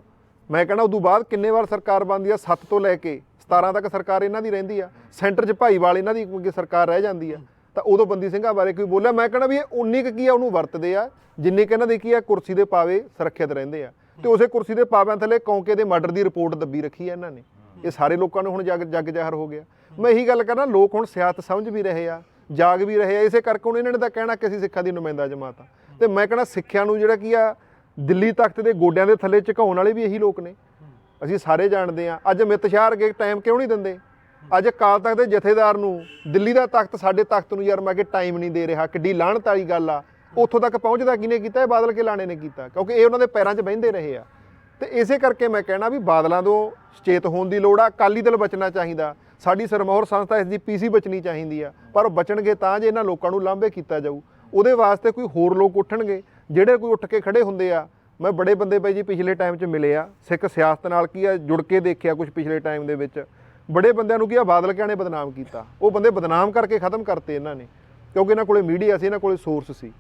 ਮੈਂ ਕਹਣਾ ਉਦੋਂ ਬਾਅਦ ਕਿੰਨੇ ਵਾਰ ਸਰਕਾਰ ਬਣਦੀ ਆ? 7 ਤੋਂ ਲੈ ਕੇ 17 ਤੱਕ ਸਰਕਾਰ ਇਹਨਾਂ ਦੀ ਰਹਿੰਦੀ ਆ। ਸੈਂਟਰ 'ਚ ਭਾਈਵਾਲ ਇਹਨਾਂ ਦੀ ਸਰਕਾਰ ਰਹਿ ਜਾਂਦੀ ਆ। ਤਾਂ ਉਦੋਂ ਬੰਦੀ ਸਿੰਘਾਂ ਬਾਰੇ ਕੋਈ ਬੋਲਿਆ। ਮੈਂ ਕਹਣਾ ਵੀ ਇਹ 19 ਕੁ ਕੀ ਆ ਉਹਨੂੰ ਵਰਤਦੇ ਆ। ਜਿੰਨੇ ਕਿ ਇਹਨਾਂ ਦੇ ਕੀ ਆ ਕੁਰਸੀ ਦੇ ਪਾਵੇ ਸੁਰੱਖਿਅਤ ਰਹਿੰਦੇ ਆ। ਤੇ ਉਸੇ ਕੁਰਸੀ ਦੇ ਪਾਵਿਆਂ ਥੱਲੇ ਕੌਂਕੇ ਦੇ ਮਰਡਰ ਦੀ ਰਿਪੋਰਟ ਦੱਬੀ ਰੱਖੀ ਆ ਇਹਨਾਂ ਨੇ। ਇਹ ਸਾਰੇ ਲੋਕਾਂ ਨੂੰ ਹੁਣ ਜਗ ਜਗ ਜ਼ਾਹਰ ਹੋ ਗਿਆ। ਮੈਂ ਇਹੀ ਗੱਲ ਕਰਨਾ ਲੋਕ ਹੁਣ ਸਿਆਸਤ ਸਮਝ ਵੀ ਰਹੇ ਆ ਜਾਗ ਵੀ ਰਹੇ ਆ। ਇਸੇ ਕਰਕੇ ਹੁਣ ਇਹਨਾਂ ਨੇ ਤਾਂ ਕਹਿਣਾ ਕਿ ਅਸੀਂ ਸਿੱਖਾਂ ਦੀ ਨੁਮਾਇੰਦਾ ਜਮਾਤ ਆ। ਤੇ ਮੈਂ ਕਹਿਣਾ ਸਿੱਖਿਆ ਨੂੰ ਜਿਹੜਾ ਕੀ ਆ ਦਿੱਲੀ ਤਖਤ ਦੇ ਗੋਡਿਆਂ ਦੇ ਥੱਲੇ ਝੁਕਾਉਣ ਵਾਲੇ ਵੀ ਇਹੀ ਲੋਕ ਨੇ। ਅਸੀਂ ਸਾਰੇ ਜਾਣਦੇ ਆ। ਅੱਜ ਅਮਿਤ ਸ਼ਾਹ ਵਰਗੇ ਟਾਈਮ ਕਿਉਂ ਨਹੀਂ ਦਿੰਦੇ? ਅੱਜ ਅਕਾਲ ਤਖਤ ਦੇ ਜਥੇਦਾਰ ਨੂੰ, ਦਿੱਲੀ ਦਾ ਤਖਤ, ਸਾਡੇ ਤਖਤ ਨੂੰ ਯਾਰ ਮੈਂ ਕਿ ਟਾਈਮ ਨਹੀਂ ਦੇ ਰਿਹਾ, ਕਿੱਡੀ ਲਾਹਣਤ ਵਾਲੀ ਗੱਲ ਆ। ਉੱਥੋਂ ਤੱਕ ਪਹੁੰਚਦਾ ਕਿਹਨੇ ਕੀਤਾ, ਇਹ ਬਾਦਲ ਕੇ ਲਾਣੇ ਨੇ ਕੀਤਾ, ਕਿਉਂਕਿ ਇਹ ਉਹਨਾਂ ਦੇ ਪੈਰਾਂ 'ਚ ਬਹਿੰਦੇ ਰਹੇ ਆ। ਤੇ ਇਸੇ ਕਰਕੇ ਮੈਂ ਕਹਿਣਾ ਵੀ ਬਾਦਲਾਂ ਤੋਂ ਸੁਚੇਤ ਹੋਣ ਦੀ ਲੋੜ ਆ, ਅਕਾਲੀ ਦਲ ਬਚਣਾ ਚਾਹੀਦਾ। ਸਾਡੀ ਸਰਮੌਰ ਸੰਸਥਾ ਇਸ ਦੀ ਪੀਸੀ ਬਚਣੀ ਚਾਹੀਦੀ ਆ, ਪਰ ਉਹ ਬਚਣਗੇ ਤਾਂ ਜੇ ਇਹਨਾਂ ਲੋਕਾਂ ਨੂੰ ਲਾਂਭੇ ਕੀਤਾ ਜਾਊ। ਉਹਦੇ ਵਾਸਤੇ ਕੋਈ ਹੋਰ ਲੋਕ ਉੱਠਣਗੇ, ਜਿਹੜੇ ਕੋਈ ਉੱਠ ਕੇ ਖੜੇ ਹੁੰਦੇ ਆ। ਮੈਂ ਬੜੇ ਬੰਦੇ ਭਾਈ ਜੀ ਪਿਛਲੇ ਟਾਈਮ 'ਚ ਮਿਲੇ ਆ। ਸਿੱਖ ਸਿਆਸਤ ਨਾਲ ਕੀ ਆ, ਜੁੜ ਕੇ ਦੇਖਿਆ ਕੁਝ ਪਿਛਲੇ ਟਾਈਮ ਦੇ ਵਿੱਚ। ਬੜੇ ਬੰਦਿਆਂ ਨੂੰ ਕੀ ਆ, ਬਾਦਲ ਕਿਆਂ ਨੇ ਬਦਨਾਮ ਕੀਤਾ। ਉਹ ਬੰਦੇ ਬਦਨਾਮ ਕਰਕੇ ਖਤਮ ਕਰਤੇ ਇਹਨਾਂ ਨੇ, ਕਿਉਂਕਿ ਇਹਨਾਂ ਕੋਲੇ ਮੀਡੀਆ ਸੀ, ਇਹਨਾਂ ਕੋਲੇ ਸੋਰਸ ਸੀ।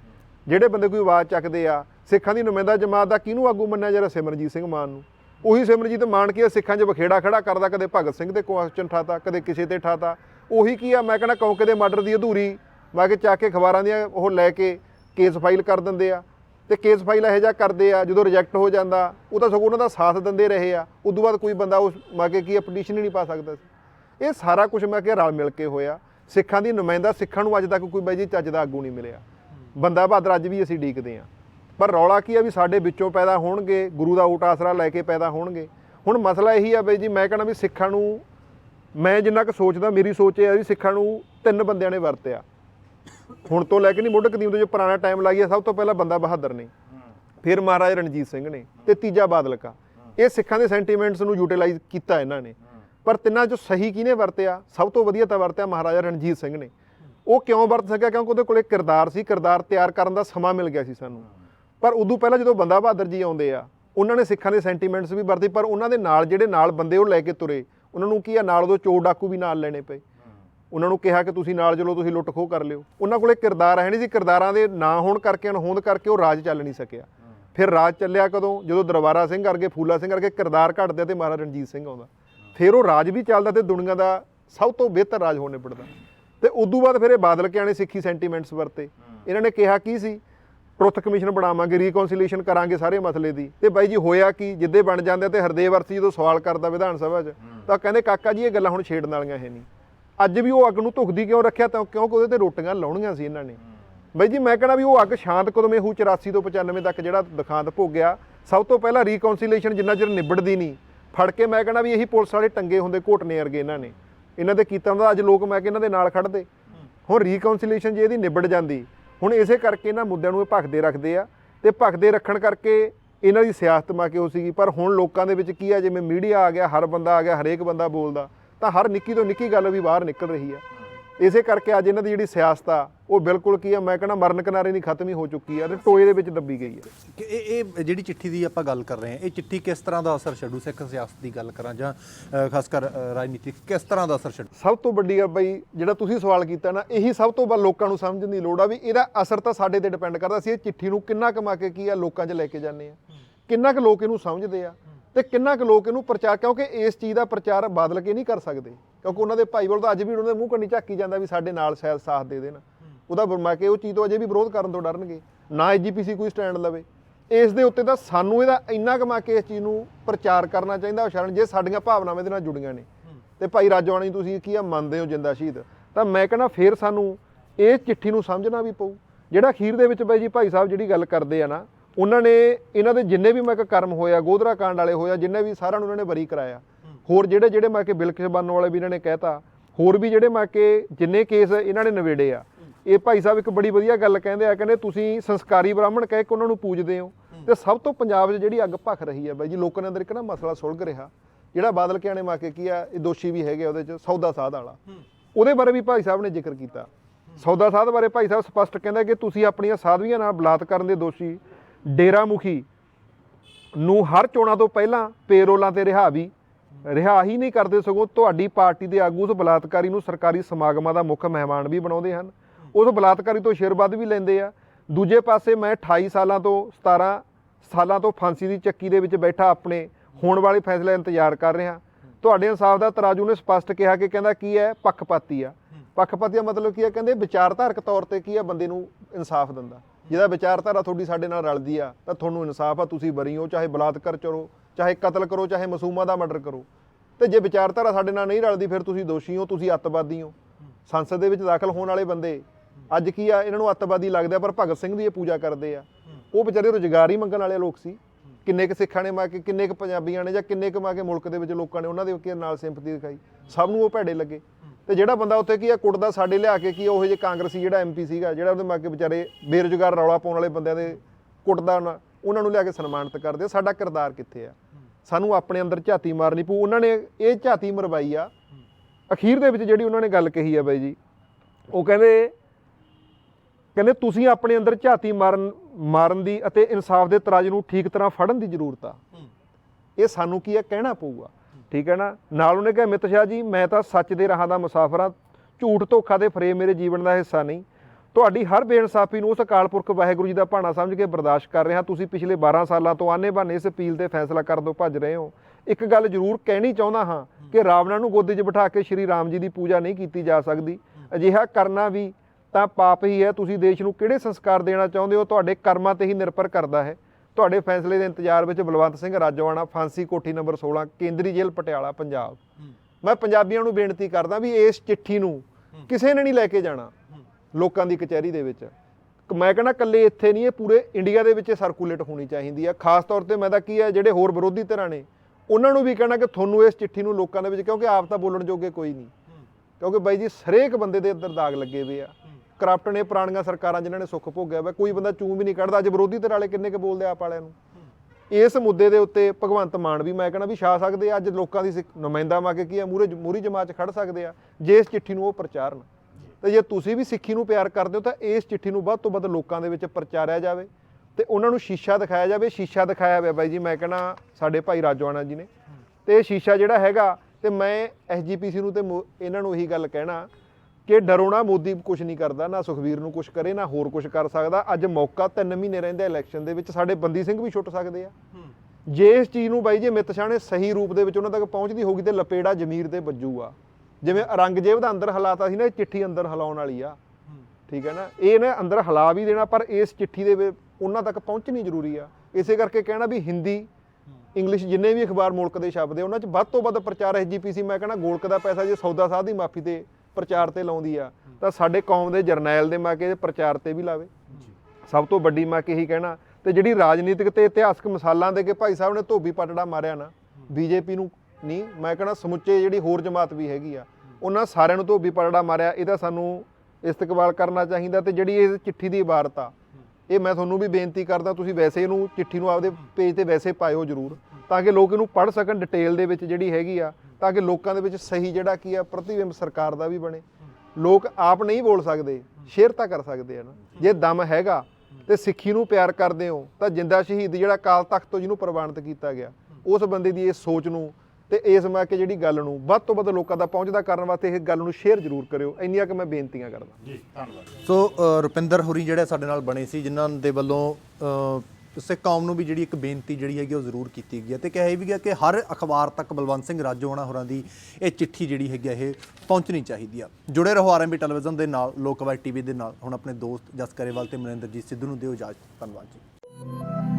ਜਿਹੜੇ ਬੰਦੇ ਕੋਈ ਆਵਾਜ਼ ਚੱਕਦੇ ਆ, ਸਿੱਖਾਂ ਦੀ ਨੁਮਾਇੰਦਾ ਜਮਾਤ ਦਾ ਕਿਹਨੂੰ ਆਗੂ ਮੰਨਿਆ ਜਰਾ ਸਿਮਰਨਜੀਤ ਸਿੰਘ ਮਾਨ ਨੂੰ? ਉਹੀ ਸਿਮਰਜੀਤ ਮਾਨ ਕੀ ਆ, ਸਿੱਖਾਂ 'ਚ ਬਖੇੜਾ ਖੜਾ ਕਰਦਾ, ਕਦੇ ਭਗਤ ਸਿੰਘ ਤੇ ਕੁਐਸਚਨ ਠਾਤਾ, ਕਦੇ ਕਿਸੇ ਤੇ ਠਾਤਾ। ਉਹੀ ਕੀ ਆ, ਮੈਂ ਕਹਿੰਦਾ ਕੌਂਕੇ ਦੇ ਮਰਡਰ ਦੀ ਅਧੂਰੀ, ਮੈਂ ਕਿ ਚੱਕ ਕੇ ਅਖਬਾਰਾਂ ਦੀਆਂ ਉਹ ਲੈ ਕੇ ਕੇਸ ਫਾਈਲ ਕਰ ਦਿੰਦੇ ਆ। ਤੇ ਕੇਸ ਫਾਈਲ ਇਹੋ ਜਿਹਾ ਕਰਦੇ ਆ, ਜਦੋਂ ਰਿਜੈਕਟ ਹੋ ਜਾਂਦਾ, ਉਹ ਤਾਂ ਸਗੋਂ ਉਹਨਾਂ ਦਾ ਸਾਥ ਦਿੰਦੇ ਰਹੇ ਆ। ਉਦੋਂ ਬਾਅਦ ਕੋਈ ਬੰਦਾ ਉਸ ਮੈਂ ਕਿ ਕੀ ਆ ਪਟੀਸ਼ਨ ਹੀ ਨਹੀਂ ਪਾ ਸਕਦਾ ਸੀ। ਇਹ ਸਾਰਾ ਕੁਝ ਮੈਂ ਕਿਹਾ ਰਲ ਮਿਲ ਕੇ ਹੋਇਆ। ਸਿੱਖਾਂ ਦੀ ਨੁਮਾਇੰਦਾ ਸਿੱਖਾਂ ਨੂੰ ਅੱਜ ਤੱਕ ਕੋਈ ਬਾਈ ਜੀ ਚੱਜ ਦਾ ਆਗੂ ਨਹੀਂ ਮਿਲਿਆ। ਬੰਦਾ ਬਹਾਦਰ ਅੱਜ ਵੀ ਅਸੀਂ ਡੀਕਦੇ ਆ। ਪਰ ਰੌਲਾ ਕੀ ਆ ਵੀ ਸਾਡੇ ਵਿੱਚੋਂ ਪੈਦਾ ਹੋਣਗੇ, ਗੁਰੂ ਦਾ ਊਟ ਆਸਰਾ ਲੈ ਕੇ ਪੈਦਾ ਹੋਣਗੇ। ਹੁਣ ਮਸਲਾ ਇਹੀ ਆ ਬਾਈ ਜੀ, ਮੈਂ ਕਹਿੰਦਾ ਵੀ ਸਿੱਖਾਂ ਨੂੰ, ਮੈਂ ਜਿੰਨਾ ਕੁ ਸੋਚਦਾ, ਮੇਰੀ ਸੋਚ ਇਹ ਆ ਵੀ ਸਿੱਖਾਂ ਨੂੰ ਤਿੰਨ ਬੰਦਿਆਂ ਨੇ ਵਰਤਿਆ। ਹੁਣ ਤੋਂ ਲੈ ਕੇ ਨਹੀਂ ਮੁੱਢ ਕਦੀਮ ਤੋਂ ਜੋ ਪੁਰਾਣਾ ਟਾਈਮ ਲਾਈਏ ਸਭ ਤੋਂ ਪਹਿਲਾਂ ਬੰਦਾ ਬਹਾਦਰ ਨੇ। ਫਿਰ ਮਹਾਰਾਜ ਰਣਜੀਤ ਸਿੰਘ ਨੇ ਤੇ ਤੀਜਾ ਬਾਦਲਕਾ। ਇਹ ਸਿੱਖਾਂ ਦੇ ਸੈਂਟੀਮੈਂਟਸ ਨੂੰ ਯੂਟਿਲਾਈਜ਼ ਕੀਤਾ ਇਹਨਾਂ ਨੇ। ਪਰ ਤਿੰਨਾਂ ਚੋਂ ਸਹੀ ਕਿਹਨੇ ਵਰਤਿਆ? ਸਭ ਤੋਂ ਵਧੀਆ ਤਾਂ ਵਰਤਿਆ ਮਹਾਰਾਜਾ ਰਣਜੀਤ ਸਿੰਘ ਨੇ। ਉਹ ਕਿਉਂ ਵਰਤ ਸਕਿਆ? ਕਿਉਂਕਿ ਉਹਦੇ ਕੋਲੇ ਕਿਰਦਾਰ ਸੀ ਕਿਰਦਾਰ ਤਿਆਰ ਕਰਨ ਦਾ ਸਮਾਂ ਮਿਲ ਗਿਆ ਸੀ ਸਾਨੂੰ। ਪਰ ਉਦੋਂ ਪਹਿਲਾਂ ਜਦੋਂ ਬੰਦਾ ਬਹਾਦਰ ਜੀ ਆਉਂਦੇ ਆ ਉਹਨਾਂ ਨੇ ਸਿੱਖਾਂ ਦੇ ਸੈਂਟੀਮੈਂਟਸ ਵੀ ਵਰਤੇ ਪਰ ਉਹਨਾਂ ਦੇ ਨਾਲ ਜਿਹੜੇ ਨਾਲ ਬੰਦੇ ਉਹ ਲੈ ਕੇ ਤੁਰੇ ਉਹਨਾਂ ਨੂੰ ਕੀ ਆ ਨਾਲ ਉਦੋਂ ਚੋਰ ਡਾਕੂ ਵੀ ਨਾਲ ਲੈਣੇ ਪਏ। ਉਹਨਾਂ ਨੂੰ ਕਿਹਾ ਕਿ ਤੁਸੀਂ ਨਾਲ ਚਲੋ, ਤੁਸੀਂ ਲੁੱਟ ਖੋਹ ਕਰ ਲਿਓ। ਉਹਨਾਂ ਕੋਲੇ ਕਿਰਦਾਰ ਹੈ ਨਹੀਂ ਸੀ। ਕਿਰਦਾਰਾਂ ਦੇ ਨਾ ਹੋਣ ਕਰਕੇ, ਅਣਹੋਂਦ ਕਰਕੇ ਉਹ ਰਾਜ ਚੱਲ ਨਹੀਂ ਸਕਿਆ। ਫਿਰ ਰਾਜ ਚੱਲਿਆ ਕਦੋਂ? ਜਦੋਂ ਦਰਬਾਰਾ ਸਿੰਘ ਵਰਗੇ, ਫੂਲਾ ਸਿੰਘ ਵਰਗੇ ਕਿਰਦਾਰ ਘਟਦੇ ਤੇ ਮਹਾਰਾਜਾ ਰਣਜੀਤ ਸਿੰਘ ਆਉਂਦਾ। ਫਿਰ ਉਹ ਰਾਜ ਵੀ ਚੱਲਦਾ ਤੇ ਦੁਨੀਆ ਦਾ ਸਭ ਤੋਂ ਬਿਹਤਰ ਰਾਜ ਹੋਣੇ ਪੜਦਾ ਤੇ ਉਦੋਂ ਬਾਅਦ ਫਿਰ ਇਹ ਬਾਦਲ ਕਿਆਂ ਨੇ ਸਿੱਖੀ ਸੈਂਟੀਮੈਂਟਸ ਵਰਤੇ। ਇਹਨਾਂ ਨੇ ਕਿਹਾ ਕੀ ਸੀ? ਟਰੁੱਥ ਕਮਿਸ਼ਨ ਬਣਾਵਾਂਗੇ ਰੀਕਨਸੀਲੀਏਸ਼ਨ ਕਰਾਂਗੇ ਸਾਰੇ ਮਸਲੇ ਦੀ। ਤੇ ਬਾਈ ਜੀ, ਹੋਇਆ ਕੀ? ਜਿੱਦੇ ਬਣ ਜਾਂਦੇ ਤੇ ਹਰਦੇਵ ਅਰਸੀ ਜਦੋਂ ਸਵਾਲ ਕਰਦਾ ਵਿਧਾਨ ਸਭਾ 'ਚ, ਤਾਂ ਕਹਿੰਦੇ, ਕਾਕਾ ਜੀ, ਇਹ ਗੱਲਾਂ ਹੁਣ ਛੇੜਨ ਵਾਲੀਆਂ ਹੈ ਨਹੀਂ। ਅੱਜ ਵੀ ਉਹ ਅੱਗ ਨੂੰ ਧੁਖਦੀ ਕਿਉਂ ਰੱਖਿਆ? ਤਾਂ ਕਿਉਂਕਿ ਉਹਦੇ ਤੇ ਰੋਟੀਆਂ ਲਾਉਣੀਆਂ ਸੀ ਇਹਨਾਂ ਨੇ। ਬਾਈ ਜੀ, ਮੈਂ ਕਹਿੰਦਾ ਵੀ ਉਹ ਅੱਗ ਸ਼ਾਂਤ ਕਦਮੇ ਹੂ 84 ਤੋਂ 95 ਤੱਕ ਜਿਹੜਾ ਦੁਖਾਂਤ ਭੋਗਿਆ, ਸਭ ਤੋਂ ਪਹਿਲਾਂ ਰੀਕਨਸੀਲੀਏਸ਼ਨ ਜਿੰਨਾ ਚਿਰ ਨਿਬੜਦੀ ਨਹੀਂ, ਫੜ ਕੇ ਮੈਂ ਕਹਿੰਦਾ ਵੀ ਇਹੀ ਪੁਲਿਸ ਵਾਲੇ ਟੰਗੇ ਹੁੰਦੇ ਘੋਟਨੇ ਵਰਗੇ ਇਹਨਾਂ ਨੇ। ਇਹਨਾਂ ਦੇ ਕੀਤਾ ਹੁੰਦਾ, ਅੱਜ ਲੋਕ ਮੈਂ ਕਿ ਇਹਨਾਂ ਦੇ ਨਾਲ ਖੜਦੇ ਹੁਣ ਰੀਕਨਸੀਲੀਏਸ਼ਨ ਜੇ ਇਹਦੀ ਨਿਬੜ ਜਾਂਦੀ, ਹੁਣ ਇਸੇ ਕਰਕੇ ਇਹਨਾਂ ਮੁੱਦਿਆਂ ਨੂੰ ਇਹ ਭਖਦੇ ਰੱਖਦੇ ਆ ਤੇ ਭਖਦੇ ਰੱਖਣ ਕਰਕੇ ਇਹਨਾਂ ਦੀ ਸਿਆਸਤ ਮਾ ਕਿ ਉਹ ਸੀਗੀ? ਪਰ ਹੁਣ ਲੋਕਾਂ ਦੇ ਵਿੱਚ ਕੀ ਆ, ਜਿਵੇਂ ਮੀਡੀਆ ਆ ਗਿਆ, ਹਰ ਬੰਦਾ ਆ ਗਿਆ, ਹਰੇਕ ਬੰਦਾ ਬੋਲਦਾ। ਤਾਂ ਹਰ ਨਿੱਕੀ ਤੋਂ ਨਿੱਕੀ ਗੱਲ ਵੀ ਬਾਹਰ ਨਿਕਲ ਰਹੀ ਆ। ਇਸੇ ਕਰਕੇ ਅੱਜ ਇਹਨਾਂ ਦੀ ਜਿਹੜੀ ਸਿਆਸਤ ਆ ਉਹ ਬਿਲਕੁਲ ਕੀ ਆ ਮੈਂ ਕਹਿੰਦਾ ਮਰਨ ਕਿਨਾਰੇ ਨਹੀਂ ਖਤਮ ਹੀ ਹੋ ਚੁੱਕੀ ਆ ਤੇ ਟੋਏ ਦੇ ਵਿੱਚ ਦੱਬੀ ਗਈ ਆ। ਕਿ ਇਹ ਇਹ ਜਿਹੜੀ ਚਿੱਠੀ ਦੀ ਆਪਾਂ ਗੱਲ ਕਰ ਰਹੇ ਹਾਂ ਇਹ ਚਿੱਠੀ ਕਿਸ ਤਰ੍ਹਾਂ ਦਾ ਅਸਰ ਛੱਡੂ ਸਿੱਖ ਸਿਆਸਤ ਦੀ ਗੱਲ ਕਰਾਂ ਜਾਂ ਖਾਸ ਕਰ ਰਾਜਨੀਤਿਕ ਕਿਸ ਤਰ੍ਹਾਂ ਦਾ ਅਸਰ ਛੱਡੂ? ਸਭ ਤੋਂ ਵੱਡੀ ਗੱਲ ਬਈ ਜਿਹੜਾ ਤੁਸੀਂ ਸਵਾਲ ਕੀਤਾ ਨਾ ਇਹੀ ਸਭ ਤੋਂ ਵੱਧ ਲੋਕਾਂ ਨੂੰ ਸਮਝਣ ਦੀ ਲੋੜ ਆ ਵੀ ਇਹਦਾ ਅਸਰ ਤਾਂ ਸਾਡੇ ਤੇ ਡਿਪੈਂਡ ਕਰਦਾ ਅਸੀਂ ਇਹ ਚਿੱਠੀ ਨੂੰ ਕਿੰਨਾ ਕਮਾ ਕੇ ਕੀ ਆ ਲੋਕਾਂ 'ਚ ਲੈ ਕੇ ਜਾਂਦੇ ਆ। ਕਿੰਨਾ ਕੁ ਲੋਕ ਇਹਨੂੰ ਸਮਝਦੇ ਆ। ਤੇ ਕਿੰਨਾ ਕੁ ਲੋਕ ਇਹਨੂੰ ਪ੍ਰਚਾਰ ਕਿਉਂਕਿ ਇਸ ਚੀਜ਼ ਦਾ ਪ੍ਰਚਾਰ ਬਾਦਲ ਕੇ ਨਹੀਂ ਕਰ ਸਕਦੇ। ਕਿਉਂਕਿ ਉਹਨਾਂ ਦੇ ਭਾਈਵਾਲ ਤਾਂ ਅੱਜ ਵੀ ਉਹਨਾਂ ਦੇ ਮੂੰਹ ਕੰਨੀ ਝਾਕੀ ਜਾਂਦਾ ਵੀ ਸਾਡੇ ਨਾਲ ਸ਼ਾਇਦ ਸਾਥ ਦੇ ਦੇਣ। ਉਹਦਾ ਬਰਮਾ ਕੇ ਉਹ ਚੀਜ਼ ਤੋਂ ਅਜੇ ਵੀ ਵਿਰੋਧ ਕਰਨ ਤੋਂ ਡਰਨਗੇ। ਨਾ ਐਜੀਪੀਸੀ ਕੋਈ ਸਟੈਂਡ ਲਵੇ। ਇਸ ਦੇ ਉੱਤੇ ਤਾਂ ਸਾਨੂੰ ਇਹਦਾ ਇੰਨਾ ਕਮਾ ਕੇ ਇਸ ਚੀਜ਼ ਨੂੰ ਪ੍ਰਚਾਰ ਕਰਨਾ ਚਾਹੀਦਾ ਉਸ਼ਾਰਨ ਜੇ ਸਾਡੀਆਂ ਭਾਵਨਾਵਾਂ ਇਹਦੇ ਨਾਲ ਜੁੜੀਆਂ ਨੇ। ਤੇ ਭਾਈ ਰਾਜਵਾਨੀ ਤੁਸੀਂ ਕੀ ਆ ਮੰਨਦੇ ਹੋ ਜਿੰਦਾ ਸ਼ਹੀਦ? ਤਾਂ ਮੈਂ ਕਹਿੰਦਾ ਫੇਰ ਸਾਨੂੰ ਇਹ ਚਿੱਠੀ ਨੂੰ ਸਮਝਣਾ ਵੀ ਪਊ। ਜਿਹੜਾ ਅਖੀਰ ਦੇ ਵਿੱਚ ਬਾਈ ਜੀ ਭਾਈ ਸਾਹਿਬ ਜਿਹੜੀ ਗੱਲ ਕਰਦੇ ਆ ਨਾ ਉਹਨਾਂ ਨੇ ਇਹਨਾਂ ਦੇ ਜਿੰਨੇ ਵੀ ਮੈਂ ਕਿਹਾ ਕਰਮ ਹੋਇਆ ਗੋਧਰਾ ਕਾਂਡ ਵਾਲੇ ਹੋਇਆ ਜਿੰਨੇ ਵੀ ਸਾਰਿਆਂ ਨੂੰ ਉਹਨਾਂ ਨੇ ਬਰੀ ਕਰਾਇਆ। ਹੋਰ ਜਿਹੜੇ ਜਿਹੜੇ ਮੈਂ ਕਿ ਬਿਲਕਿਸ ਬਣਨ ਵਾਲੇ ਵੀ ਇਹਨਾਂ ਨੇ ਕਹਿਤਾ ਹੋਰ ਵੀ ਜਿਹੜੇ ਮੈਂ ਕਿ ਜਿੰਨੇ ਕੇਸ ਇਹਨਾਂ ਨੇ ਨਵੇੜੇ ਆ ਇਹ ਭਾਈ ਸਾਹਿਬ ਇੱਕ ਬੜੀ ਵਧੀਆ ਗੱਲ ਕਹਿੰਦੇ ਆ ਕਹਿੰਦੇ ਤੁਸੀਂ ਸੰਸਕਾਰੀ ਬ੍ਰਾਹਮਣ ਕਹਿ ਕੇ ਉਹਨਾਂ ਨੂੰ ਪੂਜਦੇ ਹੋ। ਤੇ ਸਭ ਤੋਂ ਪੰਜਾਬ 'ਚ ਜਿਹੜੀ ਅੱਗ ਭਖ ਰਹੀ ਹੈ ਬਾਈ ਜੀ ਲੋਕਾਂ ਦੇ ਅੰਦਰ ਇੱਕ ਨਾ ਮਸਲਾ ਸੁਲਗ ਰਿਹਾ। ਜਿਹੜਾ ਬਾਦਲ ਕਿਆਣੇ ਮਾ ਕੇ ਕੀ ਆ ਇਹ ਦੋਸ਼ੀ ਵੀ ਹੈਗੇ ਆ ਉਹਦੇ 'ਚ ਸੌਦਾ ਸਾਧ ਵਾਲਾ। ਉਹਦੇ ਬਾਰੇ ਵੀ ਭਾਈ ਸਾਹਿਬ ਨੇ ਜ਼ਿਕਰ ਕੀਤਾ। ਸੌਦਾ ਸਾਧ ਬਾਰੇ ਭਾਈ ਸਾਹਿਬ ਸਪਸ਼ਟ ਕਹਿੰਦਾ ਕਿ ਤੁਸੀਂ ਆਪਣੀਆਂ ਸਾਧਵੀਆਂ ਨਾਲ ਬਲਾਤਕਾਰ ਦੇ ਦੋਸ਼ੀ ਡੇਰਾ ਮੁਖੀ ਨੂੰ ਹਰ ਚੋਣਾਂ ਤੋਂ ਪਹਿਲਾਂ ਪੇਰੋਲਾਂ ਤੇ ਰਿਹਾ ਵੀ, ਰਿਹਾ ਹੀ ਨਹੀਂ ਕਰਦੇ ਸਗੋਂ ਤੁਹਾਡੀ ਪਾਰਟੀ ਦੇ ਆਗੂ ਉਸ ਬਲਾਤਕਾਰੀ ਨੂੰ ਸਰਕਾਰੀ ਸਮਾਗਮਾਂ ਦਾ ਮੁੱਖ ਮਹਿਮਾਨ ਵੀ ਬਣਾਉਂਦੇ ਹਨ। ਉਸ ਬਲਾਤਕਾਰੀ ਤੋਂ ਸ਼ਿਰਬੱਧ ਵੀ ਲੈਂਦੇ ਆ। ਦੂਜੇ ਪਾਸੇ ਮੈਂ 28 ਸਾਲਾਂ ਤੋਂ 17 ਸਾਲਾਂ ਤੋਂ ਫਾਂਸੀ ਦੀ ਚੱਕੀ ਦੇ ਵਿੱਚ ਬੈਠਾ ਆਪਣੇ ਹੋਣ ਵਾਲੇ ਫੈਸਲੇ ਇੰਤਜ਼ਾਰ ਕਰ ਰਿਹਾ। ਤੁਹਾਡੇ ਇਨਸਾਫ ਦਾ ਤਰਾਜੂ ਨੇ ਸਪਸ਼ਟ ਕਿਹਾ ਕਿ ਕਹਿੰਦਾ ਕੀ ਹੈ? ਪੱਖਪਾਤੀ ਆ। ਪੱਖਪਾਤੀ ਦਾ ਮਤਲਬ ਕੀ ਹੈ? ਕਹਿੰਦੇ ਵਿਚਾਰਧਾਰਕ ਤੌਰ ਤੇ ਕੀ ਹੈ? ਬੰਦੇ ਨੂੰ ਇਨਸਾਫ ਦਿੰਦਾ। ਜਿਹਦਾ ਵਿਚਾਰਧਾਰਾ ਤੁਹਾਡੀ ਸਾਡੇ ਨਾਲ ਰਲਦੀ ਆ, ਤਾਂ ਤੁਹਾਨੂੰ ਇਨਸਾਫ ਆ, ਤੁਸੀਂ ਬਰੀ ਹੋ, ਚਾਹੇ ਬਲਾਤਕਾਰ ਕਰੋ ਚਾਹੇ ਕਤਲ ਕਰੋ, ਚਾਹੇ ਮਾਸੂਮਾਂ ਦਾ ਮਰਡਰ ਕਰੋ। ਤੇ ਜੇ ਵਿਚਾਰਧਾਰਾ ਸਾਡੇ ਨਾਲ ਨਹੀਂ ਰਲਦੀ, ਫਿਰ ਤੁਸੀਂ ਦੋਸ਼ੀ ਹੋ, ਤੁਸੀਂ ਅੱਤਵਾਦੀ ਹੋ। ਸੰਸਦ ਦੇ ਵਿੱਚ ਦਾਖਲ ਹੋਣ ਵਾਲੇ ਬੰਦੇ, ਅੱਜ ਕੀ ਆ, ਇਹਨਾਂ ਨੂੰ ਅੱਤਵਾਦੀ ਲੱਗਦੇ ਆ, ਪਰ ਭਗਤ ਸਿੰਘ ਦੀ ਇਹ ਪੂਜਾ ਕਰਦੇ ਆ। ਉਹ ਵਿਚਾਰੇ ਰੁਜ਼ਗਾਰ ਹੀ ਮੰਗਣ ਵਾਲੇ ਲੋਕ ਸੀ। ਕਿੰਨੇ ਕੁ ਸਿੱਖਾਂ ਨੇ ਮਾ ਕੇ, ਕਿੰਨੇ ਕੁ ਪੰਜਾਬੀਆਂ ਨੇ ਜਾਂ ਕਿੰਨੇ ਕੁ ਮਾ ਕੇ ਮੁਲਕ ਦੇ ਵਿੱਚ ਲੋਕਾਂ ਨੇ ਉਹਨਾਂ ਦੇ ਕੇ ਨਾਲ ਸਿੰਪਥੀ ਦਿਖਾਈ। ਸਭ ਨੂੰ ਉਹ ਭੈੜੇ ਲੱਗੇ। ਤੇ ਜਿਹੜਾ ਬੰਦਾ ਉੱਥੇ ਕੀ ਆ, ਕੁੱਟਦਾ, ਸਾਡੇ ਲਿਆ ਕੇ ਕੀ ਉਹ ਉਹੋ ਜਿਹੇ ਕਾਂਗਰਸੀ ਜਿਹੜਾ ਐਮਪੀ ਸੀਗਾ, ਜਿਹੜਾ ਉਹਦੇ ਮਾਕੇ ਵਿਚਾਰੇ ਬੇਰੁਜ਼ਗਾਰ ਰੌਲਾ ਪਾਉਣ ਵਾਲੇ ਬੰਦਿਆਂ ਦੇ ਕੁੱਟਦਾ ਉਹਨਾਂ- ਨੂੰ ਲਿਆ ਕੇ ਸਨਮਾਨਿਤ ਕਰਦੇ ਆ। ਸਾਡਾ ਕਿਰਦਾਰ ਕਿੱਥੇ ਆ? ਸਾਨੂੰ ਆਪਣੇ ਅੰਦਰ ਝਾਤੀ ਮਾਰਨੀ ਪਊ। ਉਹਨਾਂ ਨੇ ਇਹ ਝਾਤੀ ਮਰਵਾਈ ਆ। ਅਖੀਰ ਦੇ ਵਿੱਚ ਜਿਹੜੀ ਉਹਨਾਂ ਨੇ ਗੱਲ ਕਹੀ ਆ ਬਾਈ ਜੀ, ਉਹ ਕਹਿੰਦੇ ਕਹਿੰਦੇ ਤੁਸੀਂ ਆਪਣੇ ਅੰਦਰ ਝਾਤੀ ਮਾਰਨ ਮਾਰਨ ਦੀ ਅਤੇ ਇਨਸਾਫ ਦੇ ਤਰਾਜ ਨੂੰ ਠੀਕ ਤਰ੍ਹਾਂ ਫੜਨ ਦੀ ਜ਼ਰੂਰਤ ਆ। ਇਹ ਸਾਨੂੰ ਕੀ ਹੈ ਕਹਿਣਾ ਪਊਗਾ। ਠੀਕ ਹੈ ਨਾ? ਨਾਲ ਉਹਨੇ ਕਿਹਾ, ਮਿੱਤ ਸ਼ਾਹ ਜੀ, ਮੈਂ ਤਾਂ ਸੱਚ ਦੇ ਰਾਹਾਂ ਦਾ ਮੁਸਾਫਰ ਹਾਂ। ਝੂਠ ਧੋਖਾ ਦੇ ਫਰੇਬ ਮੇਰੇ ਜੀਵਨ ਦਾ ਹਿੱਸਾ ਨਹੀਂ। ਤੁਹਾਡੀ ਹਰ ਬੇਇਨਸਾਫੀ ਨੂੰ ਉਸ ਅਕਾਲ ਪੁਰਖ ਵਾਹਿਗੁਰੂ ਜੀ ਦਾ ਭਾਣਾ ਸਮਝ ਕੇ ਬਰਦਾਸ਼ਤ ਕਰ ਰਿਹਾ। ਤੁਸੀਂ ਪਿਛਲੇ 12 ਸਾਲਾਂ ਤੋਂ ਆਨੇ ਬਹਾਨੇ ਇਸ ਅਪੀਲ ਤੇ ਫੈਸਲਾ ਕਰਨ ਤੋਂ ਭੱਜ ਰਹੇ ਹੋ। ਇੱਕ ਗੱਲ ਜ਼ਰੂਰ ਕਹਿਣੀ ਚਾਹੁੰਦਾ ਹਾਂ ਕਿ ਰਾਵਣਾ ਨੂੰ ਗੋਦੀ 'ਚ ਬਿਠਾ ਕੇ ਸ਼੍ਰੀ ਰਾਮ ਜੀ ਦੀ ਪੂਜਾ ਨਹੀਂ ਕੀਤੀ ਜਾ ਸਕਦੀ। ਅਜਿਹਾ ਕਰਨਾ ਵੀ ਤਾਂ ਪਾਪ ਹੀ ਹੈ। ਤੁਸੀਂ ਦੇਸ਼ ਨੂੰ ਕਿਹੜੇ ਸੰਸਕਾਰ ਦੇਣਾ ਚਾਹੁੰਦੇ ਹੋ? ਤੁਹਾਡੇ ਕਰਮਾਂ ਤੇ ਹੀ ਨਿਰਭਰ ਕਰਦਾ ਹੈ। ਤੁਹਾਡੇ ਫੈਸਲੇ ਦੇ ਇੰਤਜ਼ਾਰ ਵਿੱਚ ਬਲਵੰਤ ਸਿੰਘ ਰਾਜੋਆਣਾ ਫਾਂਸੀ ਕੋਠੀ ਨੰਬਰ 16 ਕੇਂਦਰੀ ਜੇਲ੍ਹ ਪਟਿਆਲਾ ਪੰਜਾਬ। ਮੈਂ ਪੰਜਾਬੀਆਂ ਨੂੰ ਬੇਨਤੀ ਕਰਦਾ ਵੀ ਇਸ ਚਿੱਠੀ ਨੂੰ ਕਿਸੇ ਨੇ ਨਹੀਂ ਲੈ ਕੇ ਜਾਣਾ ਲੋਕਾਂ ਦੀ ਕਚਹਿਰੀ ਦੇ ਵਿੱਚ। ਮੈਂ ਕਹਿੰਦਾ ਕੱਲੇ ਇੱਥੇ ਨਹੀਂ ਇਹ ਪੂਰੇ ਇੰਡੀਆ ਦੇ ਵਿੱਚ ਸਰਕੂਲੇਟ ਹੋਣੀ ਚਾਹੀਦੀ ਆ। ਖਾਸ ਤੌਰ ਤੇ ਮੈਂ ਤਾਂ ਕੀ ਹੈ ਜਿਹੜੇ ਹੋਰ ਵਿਰੋਧੀ ਧਿਰਾਂ ਨੇ ਉਹਨਾਂ ਨੂੰ ਵੀ ਕਹਿਣਾ ਕਿ ਤੁਹਾਨੂੰ ਇਸ ਚਿੱਠੀ ਨੂੰ ਲੋਕਾਂ ਦੇ ਵਿੱਚ ਕਿਉਂਕਿ ਆਪ ਤਾਂ ਬੋਲਣ ਜੋਗੇ ਕੋਈ ਨਹੀਂ। ਕਿਉਂਕਿ ਬਾਈ ਜੀ ਹਰੇਕ ਬੰਦੇ ਦੇ ਅੰਦਰ ਦਾਗ ਲੱਗੇ ਹੋਏ ਆ। ਕਰਪਟ ਨੇ ਪੁਰਾਣੀਆਂ ਸਰਕਾਰਾਂ ਜਿਨ੍ਹਾਂ ਨੇ ਸੁੱਖ ਭੋਗਿਆ ਵਾ, ਕੋਈ ਬੰਦਾ ਚੂੰ ਵੀ ਨਹੀਂ ਕੱਢਦਾ। ਅੱਜ ਵਿਰੋਧੀ ਧਿਰ ਵਾਲੇ ਕਿੰਨੇ ਕੁ ਬੋਲਦੇ ਆਪ ਵਾਲਿਆਂ ਨੂੰ? ਇਸ ਮੁੱਦੇ ਦੇ ਉੱਤੇ ਭਗਵੰਤ ਮਾਨ ਵੀ, ਮੈਂ ਕਹਿੰਦਾ ਵੀ ਛਾ ਸਕਦੇ ਆ। ਅੱਜ ਲੋਕਾਂ ਦੀ ਸਿੱਖ- ਨੁਮਾਇੰਦਾ ਮਾ ਕੇ ਕੀ ਆ ਮੂਰੇ ਮੂਰੀ ਜਮਾਤ 'ਚ ਖੜ ਸਕਦੇ ਆ, ਜੇ ਇਸ ਚਿੱਠੀ ਨੂੰ ਉਹ ਪ੍ਰਚਾਰਨ ਤੇ ਜੇ ਤੁਸੀਂ ਵੀ ਸਿੱਖੀ ਨੂੰ ਪਿਆਰ ਕਰਦੇ ਹੋ, ਤਾਂ ਇਸ ਚਿੱਠੀ ਨੂੰ ਵੱਧ ਤੋਂ ਵੱਧ ਲੋਕਾਂ ਦੇ ਵਿੱਚ ਪ੍ਰਚਾਰਿਆ ਜਾਵੇ ਤੇ ਉਹਨਾਂ ਨੂੰ ਸ਼ੀਸ਼ਾ ਦਿਖਾਇਆ ਜਾਵੇ। ਸ਼ੀਸ਼ਾ ਦਿਖਾਇਆ ਹੋਇਆ ਬਾਈ ਜੀ, ਮੈਂ ਕਹਿੰਦਾ ਸਾਡੇ ਭਾਈ ਰਾਜਵਾਨਾ ਜੀ ਨੇ। ਤੇ ਇਹ ਸ਼ੀਸ਼ਾ ਜਿਹੜਾ ਹੈਗਾ, ਤੇ ਮੈਂ ਐਸਜੀਪੀਸੀ ਨੂੰ ਤੇ ਇਹਨਾਂ ਨੂੰ ਇਹੀ ਗੱਲ ਕਹਿਣਾ ਕਿ ਡਰੋ ਨਾ ਮੋਦੀ ਕੁਝ ਨਹੀਂ ਕਰਦਾ ਨਾ ਸੁਖਵੀਰ ਨੂੰ ਕੁਝ ਕਰੇ ਨਾ ਹੋਰ ਕੁਝ ਕਰ ਸਕਦਾ। ਅੱਜ ਮੌਕਾ 3 ਮਹੀਨੇ ਰਹਿੰਦੇ ਇਲੈਕਸ਼ਨ ਦੇ ਵਿੱਚ ਸਾਡੇ ਬੰਦੀ ਸਿੰਘ ਵੀ ਛੁੱਟ ਸਕਦੇ ਆ। ਜੇ ਇਸ ਚੀਜ਼ ਨੂੰ ਬਾਈ ਜੇ ਮਿੱਤ ਸ਼ਾਹ ਨੇ ਸਹੀ ਰੂਪ ਦੇ ਵਿੱਚ ਉਹਨਾਂ ਤੱਕ ਪਹੁੰਚਦੀ ਹੋਗੀ ਤੇ ਲਪੇੜਾ ਜ਼ਮੀਰ ਤੇ ਵੱਜੂਗਾ ਜਿਵੇਂ ਔਰੰਗਜ਼ੇਬ ਦਾ ਅੰਦਰ ਹਲਾਤਾ ਸੀ ਨਾ ਇਹ ਚਿੱਠੀ ਅੰਦਰ ਹਲਾਉਣ ਵਾਲੀ ਆ। ਠੀਕ ਹੈ ਨਾ? ਇਹ ਨਾ ਅੰਦਰ ਹਲਾ ਵੀ ਦੇਣਾ ਪਰ ਇਸ ਚਿੱਠੀ ਦੇ ਉਹਨਾਂ ਤੱਕ ਪਹੁੰਚਣੀ ਜ਼ਰੂਰੀ ਆ। ਇਸੇ ਕਰਕੇ ਕਹਿਣਾ ਵੀ ਹਿੰਦੀ ਇੰਗਲਿਸ਼ ਜਿੰਨੇ ਵੀ ਅਖਬਾਰ ਮੁਲਕ ਦੇ ਸ਼ਬਦ ਹੈ ਉਹਨਾਂ 'ਚ ਵੱਧ ਤੋਂ ਵੱਧ ਪ੍ਰਚਾਰ ਐਸਜੀਪੀਸੀ ਮੈਂ ਕਹਿੰਦਾ ਗੋਲਕ ਦਾ ਪੈਸਾ ਜੇ ਸੌਦਾ ਸਾਧ ਦੀ ਮਾਫੀ ਤੇ ਪ੍ਰਚਾਰ ਤੇ ਲਾਉਂਦੀ ਆ ਤਾਂ ਸਾਡੇ ਕੌਮ ਦੇ ਜਰਨੈਲ ਦੇ ਮੈਂ ਕਿ ਪ੍ਰਚਾਰ ਤੇ ਵੀ ਲਾਵੇ। ਸਭ ਤੋਂ ਵੱਡੀ ਮੈਂ ਕਿ ਇਹੀ ਕਹਿਣਾ ਤੇ ਜਿਹੜੀ ਰਾਜਨੀਤਿਕ ਤੇ ਇਤਿਹਾਸਕ ਮਿਸਾਲਾਂ ਦੇ ਕੇ ਭਾਈ ਸਾਹਿਬ ਨੇ ਧੋਬੀ ਪਟੜਾ ਮਾਰਿਆ ਨਾ ਬੀਜੇਪੀ ਨੂੰ ਨਹੀਂ ਮੈਂ ਕਹਿੰਦਾ ਸਮੁੱਚੇ ਜਿਹੜੀ ਹੋਰ ਜਮਾਤ ਵੀ ਹੈਗੀ ਆ ਉਹਨਾਂ ਸਾਰਿਆਂ ਨੂੰ ਧੋਬੀ ਪਟੜਾ ਮਾਰਿਆ ਇਹਦਾ ਸਾਨੂੰ ਇਸਤਕਬਾਲ ਕਰਨਾ ਚਾਹੀਦਾ ਤੇ ਜਿਹੜੀ ਇਹ ਚਿੱਠੀ ਦੀ ਇਬਾਰਤ ਆ ਇਹ ਮੈਂ ਤੁਹਾਨੂੰ ਵੀ ਬੇਨਤੀ ਕਰਦਾ ਤੁਸੀਂ ਵੈਸੇ ਇਹਨੂੰ ਚਿੱਠੀ ਨੂੰ ਆਪਦੇ ਪੇਜ ਤੇ ਵੈਸੇ ਪਾਇਓ ਜਰੂਰ। ਤਾਂ ਕਿ ਲੋਕ ਇਹਨੂੰ ਪੜ੍ਹ ਸਕਣ ਡਿਟੇਲ ਦੇ ਵਿੱਚ ਜਿਹੜੀ ਹੈਗੀ ਆ ਤਾਂ ਕਿ ਲੋਕਾਂ ਦੇ ਵਿੱਚ ਸਹੀ ਜਿਹੜਾ ਕੀ ਆ ਪ੍ਰਤੀਬਿੰਬ ਸਰਕਾਰ ਦਾ ਵੀ ਬਣੇ। ਲੋਕ ਆਪ ਨਹੀਂ ਬੋਲ ਸਕਦੇ ਸ਼ੇਅਰ ਤਾਂ ਕਰ ਸਕਦੇ ਆ ਨਾ। ਜੇ ਦਮ ਹੈਗਾ ਤੇ ਸਿੱਖੀ ਨੂੰ ਪਿਆਰ ਕਰਦੇ ਹੋ ਤਾਂ ਜਿੰਦਾ ਸ਼ਹੀਦ ਜਿਹੜਾ ਕਾਲ ਤਖਤ ਤੋਂ ਜਿਹਨੂੰ ਪ੍ਰਵਾਨਿਤ ਕੀਤਾ ਗਿਆ ਉਸ ਬੰਦੇ ਦੀ ਇਸ ਸੋਚ ਨੂੰ ਤੇ ਇਸ ਮੈਂ ਕਿ ਜਿਹੜੀ ਗੱਲ ਨੂੰ ਵੱਧ ਤੋਂ ਵੱਧ ਲੋਕਾਂ ਦਾ ਪਹੁੰਚਦਾ ਕਰਨ ਵਾਸਤੇ ਇਹ ਗੱਲ ਨੂੰ ਸ਼ੇਅਰ ਜ਼ਰੂਰ ਕਰਿਓ। ਇੰਨੀਆਂ ਕਿ ਮੈਂ ਬੇਨਤੀਆਂ ਕਰਦਾ। ਜੀ ਧੰਨਵਾਦ। ਸੋ ਰੁਪਿੰਦਰ ਹੋਰੀ ਜਿਹੜੇ ਸਾਡੇ ਨਾਲ ਬਣੇ ਸੀ ਜਿਨ੍ਹਾਂ ਦੇ ਵੱਲੋਂ ਅ, ਸਿੱਖ ਕੌਮ ਨੂੰ ਵੀ ਜਿਹੜੀ ਇੱਕ ਬੇਨਤੀ ਜਿਹੜੀ ਹੈਗੀ ਉਹ ਜ਼ਰੂਰ ਕੀਤੀ ਗਈ ਹੈ ਤੇ ਕਿਹਾ ਇਹ ਵੀ ਗਿਆ ਕਿ ਹਰ ਅਖਬਾਰ ਤੱਕ ਬਲਵੰਤ ਸਿੰਘ ਰਾਜੋਆਣਾ ਹੋਰਾਂ ਦੀ ਇਹ ਚਿੱਠੀ ਜਿਹੜੀ ਹੈਗੀ ਆ ਇਹ ਪਹੁੰਚਣੀ ਚਾਹੀਦੀ ਆ। ਜੁੜੇ ਰਹੋ ਆਰਐਮਬੀ ਟੈਲੀਵਿਜ਼ਨ ਦੇ ਨਾਲ ਲੋਕਵਾਈ ਟੀਵੀ ਦੇ ਨਾਲ। ਹੁਣ ਆਪਣੇ ਦੋਸਤ ਜਸ ਕਰੇਵਾਲ ਤੇ ਮਨਿੰਦਰਜੀਤ ਸਿੱਧੂ ਨੂੰ ਦਿਓ ਇਜਾਜ਼ਤ। ਧੰਨਵਾਦ ਜੀ।